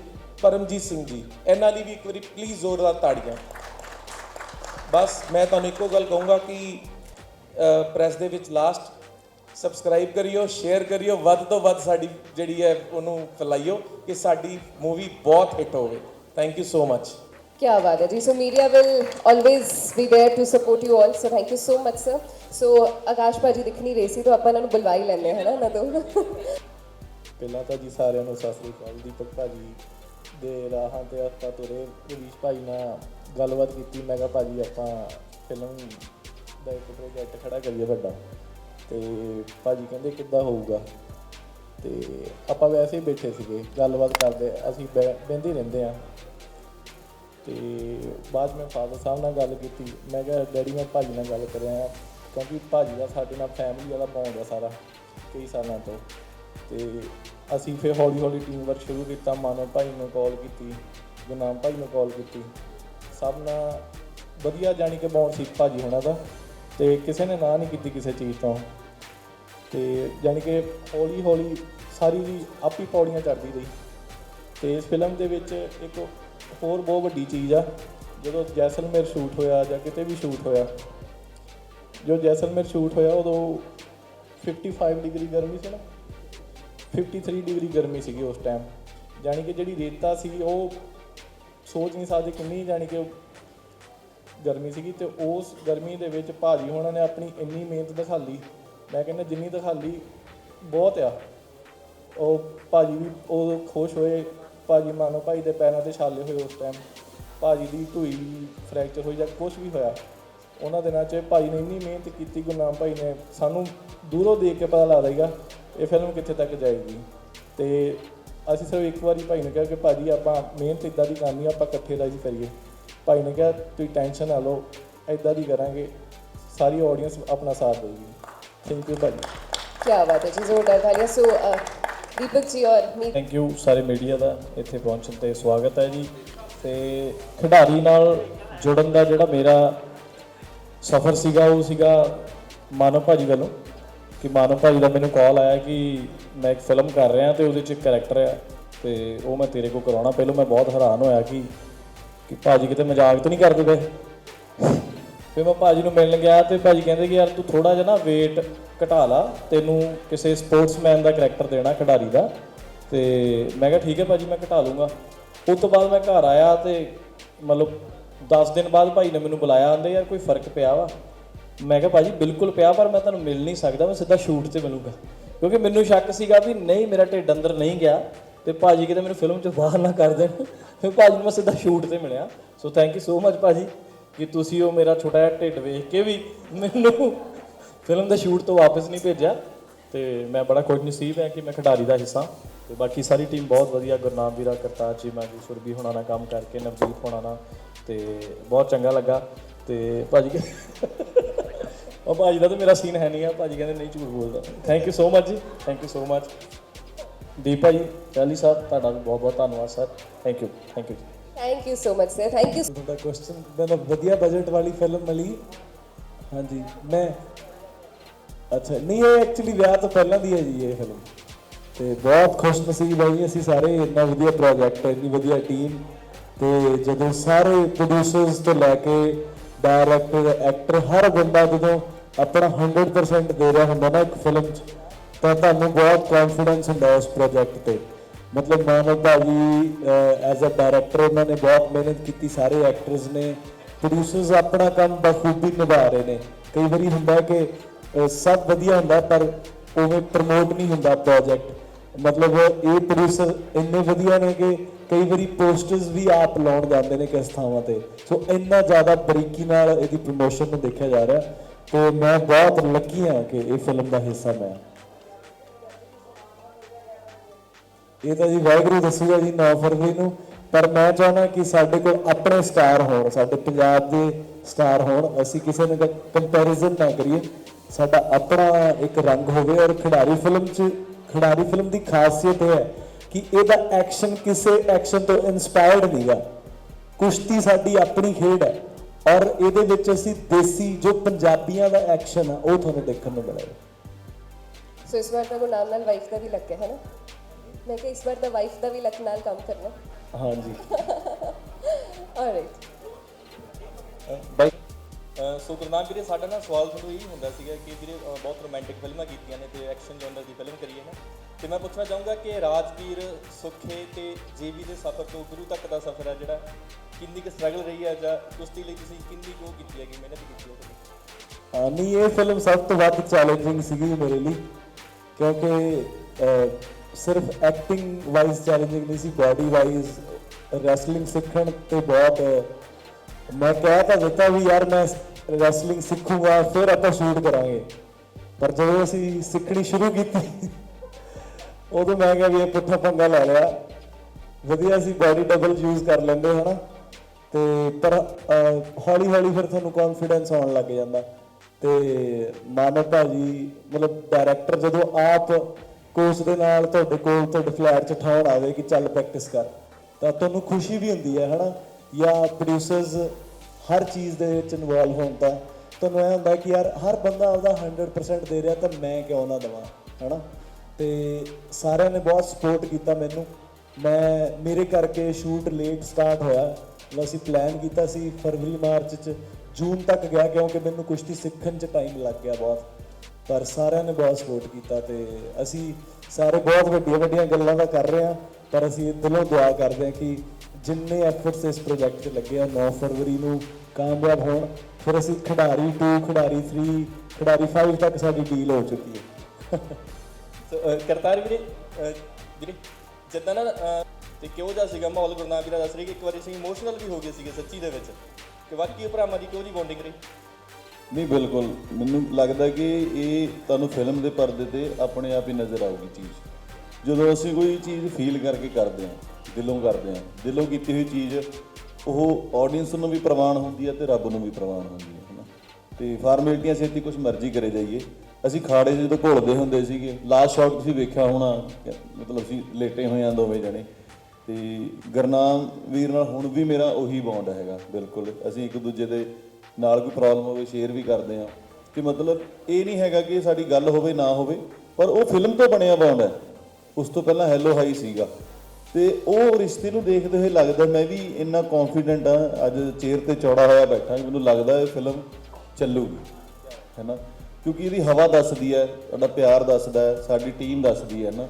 ਪਰਮਜੀਤ ਸਿੰਘ ਜੀ। ਇਹਨਾਂ ਲਈ ਵੀ ਇੱਕ ਵਾਰੀ ਪਲੀਜ਼ ਜ਼ੋਰਦਾਰ ਤਾੜੀਆਂ। ਬਸ ਮੈਂ ਤੁਹਾਨੂੰ ਇੱਕੋ ਗੱਲ ਕਹੂੰਗਾ ਕਿ ਪ੍ਰੈਸ ਦੇ ਵਿੱਚ ਲਾਸਟ ਸਬਸਕ੍ਰਾਈਬ ਕਰਿਓ ਸ਼ੇਅਰ ਕਰਿਓ ਵੱਧ ਤੋਂ ਵੱਧ ਸਾਡੀ ਜਿਹੜੀ ਹੈ ਉਹਨੂੰ ਫੈਲਾਈਓ ਕਿ ਸਾਡੀ ਮੂਵੀ ਬਹੁਤ ਹਿੱਟ ਹੋਵੇ ਥੈਂਕ ਯੂ ਸੋ ਮਚ क्या बात है जी so media will always be there to support you all so thank you so much sir so Akash भाजी दिख नहीं रही सी तो ਆਪਾਂ ਇਹਨਾਂ ਨੂੰ ਬੁਲਵਾ ਹੀ ਲੈਂਦੇ ਹਾਂ ਨਾ ਨਾ ਤੋਂ ਪਹਿਲਾਂ ਤਾਂ ਜੀ ਸਾਰਿਆਂ ਨੂੰ ਸਤਿ ਸ੍ਰੀ ਅਕਾਲ ਦੀਪਕ ਭਾਜੀ ਦੇ ਰਾਹਾਂ ਤੇ ਆਪਾਂ ਤੁਰੇ ਰਵੀਸ਼ ਭਾਈ ਨਾਲ ਗੱਲਬਾਤ ਕੀਤੀ ਮੈਂ ਕਿਹਾ ਭਾਜੀ ਆਪਾਂ ਫਿਲਮ ਦਾ ਇੱਕ ਪ੍ਰੋਜੈਕਟ ਖੜਾ ਕਰੀਏ ਵੱਡਾ ਤੇ ਭਾਜੀ ਕਹਿੰਦੇ ਕਿੱਦਾਂ ਹੋਊਗਾ? ਤੇ ਆਪਾਂ ਵੈਸੇ ਹੀ ਬੈਠੇ ਸੀਗੇ, ਗੱਲਬਾਤ ਕਰਦੇ, ਅਸੀਂ ਬਹਿ- ਬਹਿੰਦੇ ਰਹਿੰਦੇ ਆ ਤੇ ਬਾਅਦ 'ਚ ਮੈਂ ਫਾਦਰ ਸਾਹਿਬ ਨਾਲ ਗੱਲ ਕੀਤੀ, ਮੈਂ ਕਿਹਾ, ਡੈਡੀ, ਮੈਂ ਭਾਜੀ ਨਾਲ ਗੱਲ ਕਰ ਰਿਹਾ ਕਿਉਂਕਿ ਭਾਜੀ ਦਾ ਸਾਡੇ ਨਾਲ ਫੈਮਿਲੀ ਵਾਲਾ ਬੌਂਡ ਆ ਸਾਰਾ, ਕਈ ਸਾਲਾਂ ਤੋਂ। ਤੇ ਅਸੀਂ ਫਿਰ ਹੌਲੀ ਹੌਲੀ ਟੀਮ ਵਰਕ ਸ਼ੁਰੂ ਕੀਤਾ ਮਾਨਵ ਭਾਈ ਨੂੰ ਕਾਲ ਕੀਤੀ ਗੁਰਨਾਮ ਭਾਈ ਨੂੰ ਕਾਲ ਕੀਤੀ। ਸਭ ਨਾਲ ਵਧੀਆ ਜਾਣੀ ਕਿ ਬੌਂਡ ਸੀ ਭਾਜੀ ਹੋਣਾ ਦਾ। ਤੇ ਕਿਸੇ ਨੇ ਨਾ ਨਹੀਂ ਕੀਤੀ ਕਿਸੇ ਚੀਜ਼ ਤੋਂ। ਤੇ ਜਾਣੀ ਕਿ ਹੌਲੀ ਹੌਲੀ ਸਾਰੀ ਦੀ ਆਪੀ ਪੌੜੀਆਂ ਚੜਦੀ ਰਹੀ। ਤੇ ਇਸ ਫਿਲਮ ਦੇ ਵਿੱਚ ਇੱਕ ਹੋਰ ਬਹੁਤ ਵੱਡੀ ਚੀਜ਼ ਆ, ਜਦੋਂ ਜੈਸਲਮੇਰ ਸ਼ੂਟ ਹੋਇਆ ਜਾਂ ਕਿਤੇ ਵੀ ਸ਼ੂਟ ਹੋਇਆ ਜੋ ਜੈਸਲਮੇਰ ਸ਼ੂਟ ਹੋਇਆ ਉਦੋਂ 55 ਡਿਗਰੀ ਗਰਮੀ ਸੀ ਨਾ 53 ਡਿਗਰੀ ਗਰਮੀ ਸੀਗੀ ਉਸ ਟਾਈਮ ਜਾਣੀ ਕਿ ਜਿਹੜੀ ਰੇਤਾ ਸੀ ਉਹ ਸੋਚ ਨਹੀਂ ਸਕਦੇ ਕਿੰਨੀ, ਜਾਣੀ ਕਿ ਗਰਮੀ ਸੀਗੀ ਤੇ ਉਸ ਗਰਮੀ ਦੇ ਵਿੱਚ ਭਾਜੀ ਹੋਣਾ ਨੇ ਆਪਣੀ ਇੰਨੀ ਮਿਹਨਤ ਦਿਖਾਲੀ। ਮੈਂ ਕਹਿੰਦਾ ਜਿੰਨੀ ਦਿਖਾਲੀ ਬਹੁਤ ਆ। ਉਹ ਭਾਜੀ ਵੀ ਉਹ ਖੁਸ਼ ਹੋਏ। ਭਾਜੀ ਮਾਨੋ ਭਾਈ ਦੇ ਪੈਰਾਂ ਤੇ ਛਾਲੇ ਹੋਏ ਉਸ ਟਾਈਮ ਭਾਜੀ ਦੀ ਢੂਈ ਫ੍ਰੈਕਚਰ ਹੋਈ ਜਾਂ ਕੁਝ ਵੀ ਹੋਇਆ। ਉਹਨਾਂ ਦਿਨਾਂ 'ਚ ਭਾਜੀ ਨੇ ਇੰਨੀ ਮਿਹਨਤ ਕੀਤੀ ਗੁਰਨਾਮ ਭਾਈ ਨੇ ਸਾਨੂੰ ਦੂਰੋਂ ਦੇਖ ਕੇ ਪਤਾ ਲੱਗਦਾ ਹੈਗਾ ਇਹ ਫਿਲਮ ਕਿੱਥੇ ਤੱਕ ਜਾਏਗੀ। ਤੇ ਅਸੀਂ ਸਿਰਫ ਇੱਕ ਵਾਰੀ ਭਾਈ ਨੇ ਕਿਹਾ ਕਿ ਭਾਜੀ ਆਪਾਂ ਮਿਹਨਤ ਇਦਾਂ ਦੀ ਕਰਨੀ ਆ, ਆਪਾਂ ਇਕੱਠੇ ਰਾਜੀ ਕਰੀਏ। ਭਾਈ ਨੇ ਕਿਹਾ ਤੁਸੀਂ ਟੈਨਸ਼ਨ ਨਾ ਲਓ ਐਦਾਂ ਦੀ ਕਰਾਂਗੇ ਸਾਰੀ ਆਡੀਅנס ਆਪਣਾ ਸਾਥ ਦੇਗੀ ਥੈਂਕ ਯੂ ਭਾਈ। ਕੀ ਬਾਤ ਹੈ ਜੀ ਜ਼ੋਰਦਾਰ ਤਾਲੀਆਂ ਸੋ ਦੀਪਕ ਜੀ ਔਰ ਮੀ ਥੈਂਕ ਯੂ ਸਾਰੇ ਮੀਡੀਆ ਦਾ ਇੱਥੇ ਪਹੁੰਚਣ ਤੇ ਸਵਾਗਤ ਹੈ ਜੀ। ਤੇ ਖਿਡਾਰੀ ਨਾਲ ਜੁੜਨ ਦਾ ਜਿਹੜਾ ਮੇਰਾ ਸਫ਼ਰ ਸੀਗਾ ਉਹ ਸੀਗਾ ਮਾਨਵ ਭਾਜੀ ਵੱਲੋਂ। ਕਿ ਮਾਨਵ ਭਾਜੀ ਦਾ ਮੈਨੂੰ ਕਾਲ ਆਇਆ ਕਿ ਮੈਂ ਇੱਕ ਫਿਲਮ ਕਰ ਰਿਹਾ ਤੇ ਉਹਦੇ 'ਚ ਇੱਕ ਕੈਰੈਕਟਰ ਆ ਤੇ ਉਹ ਮੈਂ ਤੇਰੇ ਕੋ ਕਰਾਉਣਾ। ਪਹਿਲਾਂ ਮੈਂ ਬਹੁਤ ਹੈਰਾਨ ਹੋਇਆ ਕਿ ਕਿ ਭਾਜੀ ਕਿਤੇ ਮਜ਼ਾਕ ਤਾਂ ਨਹੀਂ ਕਰਦੇ ਪਏ? ਫਿਰ ਮੈਂ ਭਾਜੀ ਨੂੰ ਮਿਲਣ ਗਿਆ ਤੇ ਭਾਜੀ ਕਹਿੰਦੇ ਕਿ ਯਾਰ ਤੂੰ ਥੋੜਾ ਜਿਹਾ ਨਾ weight ਘਟਾ ਲਾ, ਤੈਨੂੰ ਕਿਸੇ ਸਪੋਰਟਸਮੈਨ ਦਾ ਕੈਰੈਕਟਰ ਦੇਣਾ, ਖਿਡਾਰੀ ਦਾ। ਤੇ ਮੈਂ ਕਿਹਾ ਠੀਕ ਹੈ ਭਾਜੀ, ਮੈਂ ਘਟਾ ਲੂੰਗਾ। ਉਸ ਤੋਂ ਬਾਅਦ ਮੈਂ ਘਰ ਆਇਆ ਤੇ ਮਤਲਬ 10 ਦਿਨ ਬਾਅਦ ਭਾਈ ਨੇ ਮੈਨੂੰ ਬੁਲਾਇਆ, ਆਂਦੇ ਯਾਰ ਕੋਈ ਫ਼ਰਕ ਪਿਆ ਵਾ। ਮੈਂ ਕਿਹਾ ਭਾਜੀ ਬਿਲਕੁਲ ਪਿਆ, ਪਰ ਮੈਂ ਤੁਹਾਨੂੰ ਮਿਲ ਨਹੀਂ ਸਕਦਾ, ਮੈਂ ਸਿੱਧਾ ਸ਼ੂਟ ਤੇ ਮਿਲੂੰਗਾ। ਕਿਉਂਕਿ ਮੈਨੂੰ ਸ਼ੱਕ ਸੀਗਾ ਵੀ ਨਹੀਂ, ਮੇਰਾ ਢਿੱਡ ਅੰਦਰ ਨਹੀਂ ਗਿਆ। ਤੇ ਭਾਜੀ ਕਿਤੇ ਮੈਨੂੰ ਫਿਲਮ 'ਚ ਬਾਹਰ ਨਾ ਕਰ ਦੇਣ। ਫਿਰ ਭਾਜੀ ਨੂੰ ਮੈਂ ਸਿੱਧਾ ਸ਼ੂਟ ਤੇ ਮਿਲਿਆ। So thank you so much ਭਾਜੀ, ਕਿ ਤੁਸੀਂ ਉਹ ਮੇਰਾ ਛੋਟਾ ਜਿਹਾ ਢਿੱਡ ਵੇਖ ਕੇ ਵੀ ਮੈਨੂੰ ਫਿਲਮ ਦੇ ਸ਼ੂਟ ਤੋਂ ਵਾਪਸ ਨਹੀਂ ਭੇਜਿਆ। ਤੇ ਮੈਂ ਬੜਾ ਖੁਸ਼ ਨਸੀਬ ਹਾਂ ਕਿ ਮੈਂ ਖਿਡਾਰੀ ਦਾ ਹਿੱਸਾ। ਤੇ ਬਾਕੀ ਸਾਰੀ ਟੀਮ ਬਹੁਤ ਵਧੀਆ, ਗੁਰਨਾਮ ਵੀਰਾ, ਕਰਤਾਰ ਜੀ ਮੈਂ ਜੀ ਸੁਰਬੀ ਹੋਣਾ ਨਾਲ ਕੰਮ ਕਰਕੇ, ਨਵਦੀਪ ਹੋਣਾ ਨਾਲ। ਤੇ ਬਹੁਤ ਚੰਗਾ ਲੱਗਾ। ਤੇ ਭਾਜੀ ਕਹਿ- ਉਹ ਭਾਜੀ ਦਾ ਤਾਂ ਮੇਰਾ ਸੀਨ ਹੈ ਨਹੀਂ ਆ। ਭਾਜੀ ਕਹਿੰਦੇ ਨਹੀਂ ਝੂਠ ਬੋਲਦਾ। ਥੈਂਕ ਯੂ ਸੋ ਮਚ ਜੀ। Thank you so much Deep ਭਾਈ ਚਾਲੀ ਸਾਹਿਬ ਤੁਹਾਡਾ ਵੀ ਬਹੁਤ ਬਹੁਤ ਧੰਨਵਾਦ sir. Thank you thank you thank you so much sir thank you ਤੁਹਾਡਾ ਕੁਐਸਚਨ ਮੈਨੂੰ ਵਧੀਆ ਬਜਟ ਵਾਲੀ ਫਿਲਮ ਮਿਲੀ। ਹਾਂਜੀ ਮੈਂ ਅੱਛਾ ਨਹੀਂ ਇਹ ਐਕਚੁਅਲੀ ਵਿਆਹ ਤੋਂ ਪਹਿਲਾਂ ਦੀ ਹੈ ਜੀ ਇਹ ਫਿਲਮ ਤੇ ਬਹੁਤ ਖੁਸ਼ਨਸੀਬ ਹੈ ਜੀ ਅਸੀਂ ਸਾਰੇ ਇੰਨਾ ਵਧੀਆ ਪ੍ਰੋਜੈਕਟ ਇੰਨੀ ਵਧੀਆ ਟੀਮ ਤੇ ਜਦੋਂ ਸਾਰੇ ਪ੍ਰੋਡਿਊਸਰਸ ਤੋਂ ਲੈ ਕੇ ਡਾਇਰੈਕਟਰ ਐਕਟਰ ਹਰ ਬੰਦਾ ਜਦੋਂ ਆਪਣਾ 100% ਦੇ ਰਿਹਾ ਹੁੰਦਾ ਨਾ ਇੱਕ ਫਿਲਮ 'ਚ ਤਾਂ ਤੁਹਾਨੂੰ ਬਹੁਤ ਕੌਨਫੀਡੈਂਸ ਹੁੰਦਾ ਉਸ ਪ੍ਰੋਜੈਕਟ ਤੇ। ਮਤਲਬ ਮਾਨਵ ਭਾਜੀ ਐਜ਼ ਅ ਡਾਇਰੈਕਟਰ ਉਹਨਾਂ ਨੇ ਬਹੁਤ ਮਿਹਨਤ ਕੀਤੀ, ਸਾਰੇ ਐਕਟਰਸ ਨੇ। ਪ੍ਰੋਡਿਊਸਰਸ ਆਪਣਾ ਕੰਮ ਬਖੂਬੀ ਨਿਭਾ ਰਹੇ ਨੇ। ਕਈ ਵਾਰੀ ਹੁੰਦਾ ਕਿ ਸਭ ਵਧੀਆ ਹੁੰਦਾ, ਪਰ ਉਵੇਂ ਪ੍ਰਮੋਟ ਨਹੀਂ ਹੁੰਦਾ ਪ੍ਰੋਜੈਕਟ ਮਤਲਬ ਇਹ ਪ੍ਰੋਡਿਊਸਰ ਇੰਨੇ ਵਧੀਆ ਨੇ ਕਿ ਕਈ ਵਾਰੀ ਪੋਸਟਰਸ ਵੀ ਆਪ ਲਾਉਣ ਜਾਂਦੇ ਨੇ ਕਿਸ ਥਾਵਾਂ ਤੇ। ਸੋ ਇੰਨਾ ਜ਼ਿਆਦਾ ਬਰੀਕੀ ਨਾਲ ਇਹਦੀ ਪ੍ਰਮੋਸ਼ਨ ਨੂੰ ਦੇਖਿਆ ਜਾ ਰਿਹਾ। ਤੇ ਮੈਂ ਬਹੁਤ ਲੱਕੀ ਹਾਂ ਕਿ ਇਹ ਫਿਲਮ ਦਾ ਹਿੱਸਾ ਮੈਂ। ਇਹ ਤਾਂ ਜੀ ਵਾਹਿਗੁਰੂ ਦੱਸੂਗਾ ਜੀ 9 ਫਰਵਰੀ ਨੂੰ। ਪਰ ਮੈਂ ਚਾਹਣਾ ਕਿ ਸਾਡੇ ਕੋਲ ਆਪਣੇ ਸਟਾਰ ਹੋਣ, ਸਾਡੇ ਪੰਜਾਬ ਦੇ ਸਟਾਰ ਹੋਣ। ਅਸੀਂ ਕਿਸੇ ਨਾਲ ਕੰਪੈਰੀਜ਼ਨ ਨਾ ਕਰੀਏ। ਸਾਡਾ ਆਪਣਾ ਇੱਕ ਰੰਗ ਹੋਵੇ ਔਰ ਖਿਡਾਰੀ ਫਿਲਮ 'ਚ, ਖਿਡਾਰੀ ਫਿਲਮ ਦੀ ਖਾਸੀਅਤ ਇਹ ਹੈ ਕਿ ਇਹਦਾ ਐਕਸ਼ਨ ਕਿਸੇ ਐਕਸ਼ਨ ਤੋਂ ਇਨਸਪਾਇਰਡ ਨਹੀਂਗਾ ਕੁਸ਼ਤੀ ਸਾਡੀ ਆਪਣੀ ਖੇਡ ਹੈ ਔਰ ਇਹਦੇ ਵਿੱਚ ਅਸੀਂ ਦੇਸੀ ਜੋ ਪੰਜਾਬੀਆਂ ਦਾ ਐਕਸ਼ਨ ਆ, ਉਹ ਤੁਹਾਨੂੰ ਦੇਖਣ ਨੂੰ ਮਿਲੇਗਾ। ਸੋ ਇਸ ਵਾਰ ਤਾਂ ਗੁਰਨਾਮ ਨਾਲ ਵਾਈਫ ਦਾ ਵੀ ਲੱਗ ਹੈ ਨਾ? ਮੈਂ ਕਿਹਾ ਇਸ ਵਾਰ ਤਾਂ ਵਾਈਫ ਦਾ ਵੀ ਲੱਕ ਨਾਲ ਕੰਮ ਕਰਨਾ। ਹਾਂਜੀ। ਆਲਰਾਈਟ ਬਾਈ। ਸੋ ਗੁਰਨਾਮ ਵੀਰੇ ਸਾਡਾ ਨਾ ਸਵਾਲ ਤੁਹਾਨੂੰ ਇਹ ਹੁੰਦਾ ਸੀਗਾ ਕਿ ਵੀਰੇ ਅ, ਬਹੁਤ ਰੋਮਾਂਟਿਕ ਫਿਲਮਾਂ ਕੀਤੀਆਂ ਨੇ ਤੇ ਐਕਸ਼ਨ ਜਨਰ ਦੀ ਫਿਲਮ ਕਰੀ ਹੈ ਨਾ। ਤੇ ਮੈਂ ਪੁੱਛਣਾ ਚਾਹੂੰਗਾ ਕਿ ਰਾਜਵੀਰ ਸੁਖੇ ਤੇ ਜੇਬੀ ਦੇ ਸਫ਼ਰ ਤੋਂ ਗੁਰੂ ਤੱਕ ਦਾ ਸਫ਼ਰ ਹੈ ਜਿਹੜਾ ਕਿੰਨੀ ਕੁ ਸਟਰਗਲ ਰਹੀ ਹੈ ਜਾਂ ਕੁਸ਼ਤੀ ਲਈ ਤੁਸੀਂ ਕਿੰਨੀ ਕੁ ਉਹ ਕੀਤੀ ਹੈਗੀ ਮਿਹਨਤ ਕੀਤੀ ਹੈ ਹਾਂ, ਨਹੀਂ ਇਹ ਫਿਲਮ ਸਭ ਤੋਂ ਵੱਧ ਚੈਲੰਜਿੰਗ ਸੀਗੀ ਮੇਰੇ ਲਈ ਕਿਉਂਕਿ ਅਹ, ਸਿਰਫ ਐਕਟਿੰਗ ਵਾਈਜ਼ ਚੈਲੰਜਿੰਗ ਨਹੀਂ ਸੀ ਬਾਡੀ ਵਾਈਜ਼ ਰੈਸਲਿੰਗ ਸਿੱਖਣ ਤੇ ਬਹੁਤ ਮੈਂ ਕਹਿ ਤਾਂ ਦਿੱਤਾ ਵੀ ਯਾਰ ਮੈਂ ਰੈਸਲਿੰਗ ਸਿੱਖੂਗਾ, ਫਿਰ ਆਪਾਂ ਸ਼ੂਟ ਕਰਾਂਗੇ। ਪਰ ਜਦੋਂ ਅਸੀਂ ਸਿੱਖਣੀ ਸ਼ੁਰੂ ਕੀਤੀ, ਉਦੋਂ ਮੈਂ ਕਿਹਾ ਵੀ ਇਹ ਪੁੱਠਾ ਪੰਗਾ ਲੈ ਲਿਆ। ਵਧੀਆ ਸੀ ਬਾਡੀ ਡਬਲ ਯੂਜ਼ ਕਰ ਲੈਂਦੇ, ਹਨਾ। ਤੇ ਪਰ ਹੌਲੀ ਹੌਲੀ ਫਿਰ ਤੁਹਾਨੂੰ ਕੌਨਫੀਡੈਂਸ ਆਉਣ ਲੱਗ ਜਾਂਦਾ। ਤੇ ਮਾਨਵ ਭਾਜੀ ਮਤਲਬ ਡਾਇਰੈਕਟਰ ਜਦੋਂ ਆਪ ਕੋਚ ਦੇ ਨਾਲ ਤੁਹਾਡੇ ਕੋਲ, ਤੁਹਾਡੇ ਫਲੈਟ 'ਚ ਠਾਉਣ ਆਵੇ ਕਿ ਚੱਲ ਪ੍ਰੈਕਟਿਸ ਕਰ। ਤਾਂ ਤੁਹਾਨੂੰ ਖੁਸ਼ੀ ਵੀ ਹੁੰਦੀ ਹੈ, ਹਨਾ? ਜਾਂ ਪ੍ਰੋਡਿਊਸਰਸ ਹਰ ਚੀਜ਼ ਦੇ ਵਿੱਚ ਇਨਵੋਲਵ ਹੋਣ ਤਾਂ ਤੁਹਾਨੂੰ ਇਹ ਹੁੰਦਾ ਕਿ ਯਾਰ, ਹਰ ਬੰਦਾ ਆਪਦਾ 100% ਦੇ ਰਿਹਾ ਤਾਂ ਮੈਂ ਕਿਉਂ ਨਾ ਦੇਵਾਂ, ਹਨਾ? ਤੇ ਸਾਰਿਆਂ ਨੇ ਬਹੁਤ ਸਪੋਰਟ ਕੀਤਾ ਮੈਨੂੰ। ਮੈਂ, ਮੇਰੇ ਕਰਕੇ ਸ਼ੂਟ ਲੇਟ ਸਟਾਰਟ ਹੋਇਆ। ਅਸੀਂ ਪਲਾਨ ਕੀਤਾ ਸੀ ਫਰਵਰੀ, ਮਾਰਚ ਚ। ਜੂਨ ਤੱਕ ਗਿਆ ਕਿਉਂਕਿ ਮੈਨੂੰ ਕੁਸ਼ਤੀ ਸਿੱਖਣ ਚ ਟਾਈਮ ਲੱਗ ਗਿਆ ਬਹੁਤ। ਪਰ ਸਾਰਿਆਂ ਨੇ ਬਹੁਤ ਸਪੋਰਟ ਕੀਤਾ ਤੇ ਅਸੀਂ ਸਾਰੇ ਬਹੁਤ ਵੱਡੀਆਂ ਵੱਡੀਆਂ ਗੱਲਾਂ ਦਾ ਕਰ ਰਹੇ ਹਾਂ ਪਰ ਅਸੀਂ ਦਿਲੋਂ ਦੁਆ ਕਰਦੇ ਹਾਂ ਕਿ ਜਿੰਨੇ ਐਫਰਟਸ ਇਸ ਪ੍ਰੋਜੈਕਟ 'ਚ ਲੱਗੇ ਆ 9 ਫਰਵਰੀ ਨੂੰ ਕਾਮਯਾਬ ਹੋਣ ਫਿਰ ਅਸੀਂ ਖਿਡਾਰੀ 2 ਖਿਡਾਰੀ 3 ਖਿਡਾਰੀ 5 ਤੱਕ ਸਾਡੀ ਡੀਲ ਹੋ ਚੁੱਕੀ ਹੈ। ਸੋ ਕਰਤਾਰ ਵੀਰੇ ਵੀਰੇ ਜਿੱਦਾਂ ਨਾ ਅਹ, ਤੇ ਕਿਉਂ ਜਿਹਾ ਸੀਗਾ ਮਾਹੌਲ ਗੁਰਨਾਮ ਵੀਰਾ ਦੱਸ ਰਹੀ ਕਿ ਇੱਕ ਵਾਰੀ ਅਸੀਂ ਇਮੋਸ਼ਨਲ ਵੀ ਹੋ ਗਏ ਸੀਗੇ ਸੱਚੀ ਦੇ ਵਿੱਚ। ਕਿ ਵਾਕਈ ਉਹ ਭਰਾਵਾਂ ਦੀ ਕਿਉਂ ਜੀ ਬੌਂਡਿੰਗ ਰਹੀ? ਨਹੀਂ, ਬਿਲਕੁਲ। ਮੈਨੂੰ ਲੱਗਦਾ ਕਿ ਇਹ ਤੁਹਾਨੂੰ ਫਿਲਮ ਦੇ ਪਰਦੇ ਤੇ ਆਪਣੇ ਆਪ ਹੀ ਨਜ਼ਰ ਆਊਗੀ ਚੀਜ਼। ਜਦੋਂ ਅਸੀਂ ਕੋਈ ਚੀਜ਼ ਫੀਲ ਕਰਕੇ ਕਰਦੇ ਹਾਂ, ਦਿਲੋਂ ਕਰਦੇ ਹਾਂ, ਦਿਲੋਂ ਕੀਤੀ ਹੋਈ ਚੀਜ਼, ਉਹ ਆਡੀਅנס ਨੂੰ ਵੀ ਪ੍ਰਵਾਨ ਹੁੰਦੀ ਹੈ ਤੇ ਰੱਬ ਨੂੰ ਵੀ ਪ੍ਰਵਾਨ ਹੁੰਦੀ ਹੈ, ਹਨਾ? ਤੇ ਫਾਰਮੈਲਿਟੀਆਂ ਛੇਤੀ ਕੁਝ ਮਰਜ਼ੀ ਕਰੇ ਜਾਈਏ। ਅਸੀਂ ਖਾੜੇ 'ਚ ਜਦੋਂ ਘੋਲਦੇ ਹੁੰਦੇ ਸੀਗੇ ਲਾਸਟ ਸ਼ਾਟ ਤੁਸੀਂ ਵੇਖਿਆ ਹੋਣਾ, ਮਤਲਬ ਅਸੀਂ ਲੇਟੇ ਹੋਏ ਆ ਦੋਵੇਂ ਜਣੇ। ਤੇ ਗਰਨਾਮ ਵੀਰ ਨਾਲ ਹੁਣ ਵੀ ਮੇਰਾ ਉਹੀ ਬੌਂਡ ਹੈਗਾ, ਬਿਲਕੁਲ। ਅਸੀਂ ਇੱਕ ਦੂਜੇ ਦੇ ਨਾਲ ਕੋਈ ਪ੍ਰੋਬਲਮ ਹੋਵੇ ਸ਼ੇਅਰ ਵੀ ਕਰਦੇ ਆ ਕਿ ਮਤਲਬ ਇਹ ਨਹੀਂ ਹੈਗਾ ਕਿ ਸਾਡੀ ਗੱਲ ਹੋਵੇ, ਨਾ ਹੋਵੇ, ਪਰ ਉਹ ਫਿਲਮ ਤੋਂ ਬਣਿਆ ਬੌਂਡ ਹੈ। ਉਸ ਤੋਂ ਪਹਿਲਾਂ ਹੈਲੋ ਹਾਈ ਸੀਗਾ। ਤੇ ਉਹ ਰਿਸ਼ਤੇ ਨੂੰ ਦੇਖਦੇ ਹੋਏ ਲੱਗਦਾ ਮੈਂ ਵੀ ਇੰਨਾ ਕੌਨਫੀਡੈਂਟ ਆ ਅੱਜ ਚੇਅਰ ਤੇ ਚੌੜਾ ਹੋਇਆ ਬੈਠਾ ਮੈਨੂੰ ਲੱਗਦਾ ਇਹ ਫਿਲਮ ਚੱਲੂਗੀ ਹੈਨਾ ਕਿਉਂਕਿ ਇਹਦੀ ਹਵਾ ਦੱਸਦੀ ਹੈ, ਸਾਡਾ ਪਿਆਰ ਦੱਸਦਾ ਹੈ, ਸਾਡੀ ਟੀਮ ਦੱਸਦੀ ਹੈ ਨਾ?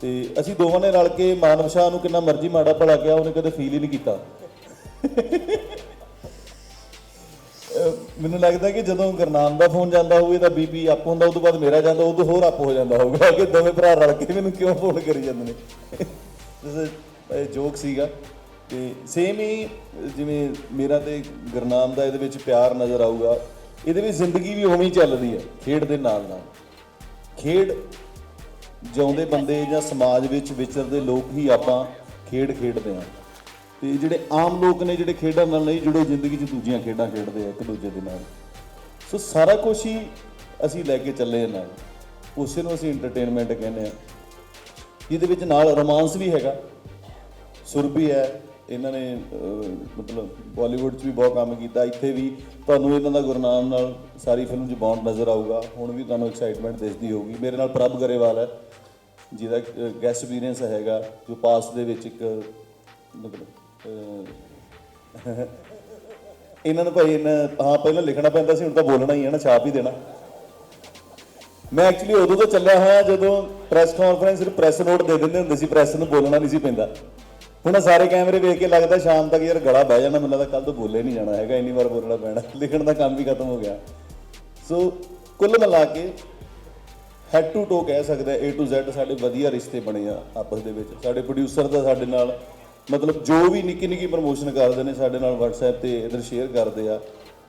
ਤੇ ਅਸੀਂ ਦੋਵਾਂ ਨੇ ਰਲ ਕੇ ਮਾਨਵ ਸ਼ਾਹ ਨੂੰ ਕਿੰਨਾ ਮਰਜ਼ੀ ਮਾੜਾ ਭਲਾ ਕਿਹਾ, ਉਹਨੇ ਕਦੇ ਫੀਲ ਹੀ ਨਹੀਂ ਕੀਤਾ। ਮੈਨੂੰ ਲੱਗਦਾ ਕਿ ਜਦੋਂ ਗੁਰਨਾਮ ਦਾ ਫੋਨ ਜਾਂਦਾ ਹੋਵੇ ਤਾਂ ਬੀਪੀ ਆਪ ਹੁੰਦਾ, ਉਦੋਂ ਬਾਅਦ ਮੇਰਾ ਜਾਂਦਾ, ਉਦੋਂ ਹੋਰ ਆਪ ਹੋ ਜਾਂਦਾ ਹੋਊਗਾ, ਕਿ ਦੋਵੇਂ ਭਰਾ ਰਲ ਕੇ ਮੈਨੂੰ ਕਿਉਂ ਫੋਨ ਕਰੀ ਜਾਂਦੇ ਨੇ? ਜਿਵੇਂ ਜੋਕ ਸੀਗਾ। ਤੇ ਸੇਮ ਹੀ, ਜਿਵੇਂ ਮੇਰਾ ਤੇ ਗੁਰਨਾਮ ਦਾ ਇਹਦੇ ਵਿੱਚ ਪਿਆਰ ਨਜ਼ਰ ਆਊਗਾ, ਇਹਦੇ ਵਿੱਚ ਜ਼ਿੰਦਗੀ ਵੀ ਉਵੇਂ ਹੀ ਚੱਲ ਹੈ, ਖੇਡ ਦੇ ਨਾਲ ਨਾਲ। ਖੇਡ ਜਿਉਂਦੇ ਬੰਦੇ ਜਾਂ ਸਮਾਜ ਵਿੱਚ ਵਿਚਰਦੇ ਲੋਕ ਹੀ ਆਪਾਂ ਖੇਡ ਖੇਡਦੇ ਹਾਂ। ਤੇ ਜਿਹੜੇ ਆਮ ਲੋਕ ਨੇ ਜਿਹੜੇ ਖੇਡਾਂ ਨਾਲ ਨਹੀਂ ਜੁੜੇ, ਜ਼ਿੰਦਗੀ 'ਚ ਦੂਜੀਆਂ ਖੇਡਾਂ ਖੇਡਦੇ ਆ ਇੱਕ ਦੂਜੇ ਦੇ ਨਾਲ। ਸੋ ਸਾਰਾ ਕੁਝ ਹੀ ਅਸੀਂ ਲੈ ਕੇ ਚੱਲੇ ਹਾਂ ਨਾਲ। ਉਸੇ ਨੂੰ ਅਸੀਂ ਐਂਟਰਟੇਨਮੈਂਟ ਕਹਿੰਦੇ ਆ। ਜਿਹਦੇ ਵਿੱਚ ਨਾਲ ਰੋਮਾਂਸ ਵੀ ਹੈਗਾ। ਸੁਰ ਵੀ ਹੈ। ਇਹਨਾਂ ਨੇ ਮਤਲਬ ਬਾਲੀਵੁੱਡ 'ਚ ਵੀ ਬਹੁਤ ਕੰਮ ਕੀਤਾ। ਇੱਥੇ ਵੀ ਤੁਹਾਨੂੰ ਇਹਨਾਂ ਦਾ ਗੁਰਨਾਮ ਨਾਲ ਸਾਰੀ ਫਿਲਮ 'ਚ ਬੌਂਡ ਨਜ਼ਰ ਆਊਗਾ। ਹੁਣ ਵੀ ਤੁਹਾਨੂੰ ਐਕਸਾਈਟਮੈਂਟ ਦਿਸਦੀ ਹੋਊਗੀ। ਮੇਰੇ ਨਾਲ ਪ੍ਰਭ ਗਰੇਵਾਲ ਹੈ। ਜਿਹਦਾ ਗੈਸਟ ਐਕਸਪੀਰੀਅੰਸ ਹੈਗਾ। ਜੋ ਪਾਸ ਦੇ ਵਿੱਚ ਇੱਕ, ਮਤਲਬ ਇਹਨਾਂ ਨੂੰ ਭਾਈ ਇਹਨਾਂ ਹਾਂ ਪਹਿਲਾਂ ਲਿਖਣਾ ਪੈਂਦਾ ਸੀ, ਹੁਣ ਤਾਂ ਬੋਲਣਾ ਹੀ ਹੈ ਨਾ, ਛਾਪ ਹੀ ਦੇਣਾ। ਮੈਂ ਐਕਚੁਅਲੀ ਉਦੋਂ ਤੋਂ ਚੱਲਿਆ ਹੋਇਆ ਜਦੋਂ ਪ੍ਰੈਸ ਕਾਨਫਰੰਸ ਸਿਰਫ ਪ੍ਰੈਸ ਨੋਟ ਦੇ ਦਿੰਦੇ ਹੁੰਦੇ ਸੀ ਪ੍ਰੈਸ ਨੂੰ ਬੋਲਣਾ ਨਹੀਂ ਸੀ ਪੈਂਦਾ। ਹੁਣ ਸਾਰੇ ਕੈਮਰੇ ਵੇਖ ਕੇ ਲੱਗਦਾ ਸ਼ਾਮ ਤੱਕ ਯਾਰ ਗਲਾ ਬਹਿ ਜਾਣਾ, ਮੈਨੂੰ ਲੱਗਦਾ ਕੱਲ ਤੋਂ ਬੋਲੇ ਨਹੀਂ ਜਾਣਾ ਹੈਗਾ, ਇੰਨੀ ਵਾਰ ਬੋਲਣਾ ਪੈਣਾ, ਲਿਖਣ ਦਾ ਕੰਮ ਵੀ ਖਤਮ ਹੋ ਗਿਆ। ਸੋ ਕੁੱਲ ਮਿਲਾ ਕੇ ਹੈਡ ਟੂ ਟੋ ਕਹਿ ਸਕਦਾ A to Z ਸਾਡੇ ਵਧੀਆ ਰਿਸ਼ਤੇ ਬਣੇ ਆ ਆਪਸ ਦੇ ਵਿੱਚ, ਸਾਡੇ ਪ੍ਰੋਡਿਊਸਰ ਦਾ ਸਾਡੇ ਨਾਲ ਮਤਲਬ ਜੋ ਵੀ ਨਿੱਕੀ ਨਿੱਕੀ ਪ੍ਰਮੋਸ਼ਨ ਕਰਦੇ ਨੇ ਸਾਡੇ ਨਾਲ WhatsApp ਤੇ ਇਧਰ ਸ਼ੇਅਰ ਕਰਦੇ ਆ,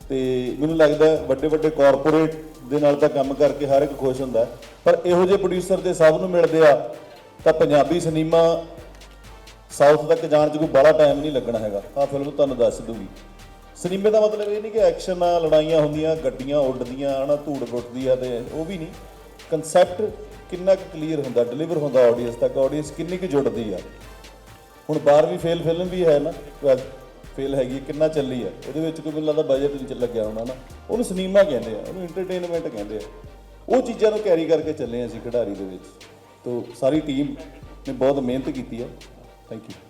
ਤੇ ਮੈਨੂੰ ਲੱਗਦਾ ਵੱਡੇ ਵੱਡੇ ਕਾਰਪੋਰੇਟ ਦੇ ਨਾਲ ਤਾਂ ਕੰਮ ਕਰਕੇ ਹਰ ਇੱਕ ਖੁਸ਼ ਹੁੰਦਾ ਪਰ ਇਹੋ ਜਿਹੇ ਪ੍ਰੋਡਿਊਸਰ ਤੇ ਸਭ ਨੂੰ ਮਿਲਦੇ ਆ, ਤਾਂ ਪੰਜਾਬੀ ਸਿਨੇਮਾ ਸਾਊਥ ਤੱਕ ਜਾਣ 'ਚ ਕੋਈ ਬੜਾ ਟਾਈਮ ਨਹੀਂ ਲੱਗਣਾ ਹੈਗਾ। ਆ ਫਿਲਮ ਤੁਹਾਨੂੰ ਦੱਸ ਦੂਗੀ। ਸਿਨੇਮੇ ਦਾ ਮਤਲਬ ਇਹ ਨਹੀਂ ਕਿ ਐਕਸ਼ਨ ਆ, ਲੜਾਈਆਂ ਹੁੰਦੀਆਂ, ਗੱਡੀਆਂ ਉੱਡਦੀਆਂ ਆ ਨਾ ਧੂੜ ਉੱਡਦੀ ਆ ਤੇ ਉਹ ਵੀ ਨਹੀਂ। ਕਨਸੈਪਟ ਕਿੰਨਾ ਕਲੀਅਰ ਹੁੰਦਾ ਡਿਲੀਵਰ ਹੁੰਦਾ ਆਡੀਅנס ਤੱਕ ਆਡੀਅנס ਕਿੰਨੀ ਕੁ ਜੁੜਦੀ ਆ। ਹੁਣ 12ਵੀਂ ਫੇਲ ਫਿਲਮ ਵੀ ਹੈ ਨਾ 12 ਫੇਲ ਹੈਗੀ ਕਿੰਨਾ ਚੱਲੀ ਆ ਉਹਦੇ ਵਿੱਚ ਕੋਈ ਮੈਨੂੰ ਲੱਗਦਾ ਬਜਟ ਨਹੀਂ ਲੱਗਿਆ ਹੋਣਾ ਨਾ। ਉਹਨੂੰ ਸਿਨੇਮਾ ਕਹਿੰਦੇ ਆ, ਉਹਨੂੰ ਐਂਟਰਟੇਨਮੈਂਟ ਕਹਿੰਦੇ ਆ। ਉਹ ਚੀਜ਼ਾਂ ਨੂੰ ਕੈਰੀ ਕਰਕੇ ਚੱਲੇ ਅਸੀਂ ਖਿਡਾਰੀ ਦੇ ਵਿੱਚ। ਤੋਂ ਸਾਰੀ ਟੀਮ ਨੇ ਬਹੁਤ ਮਿਹਨਤ ਕੀਤੀ ਹੈ। Thank you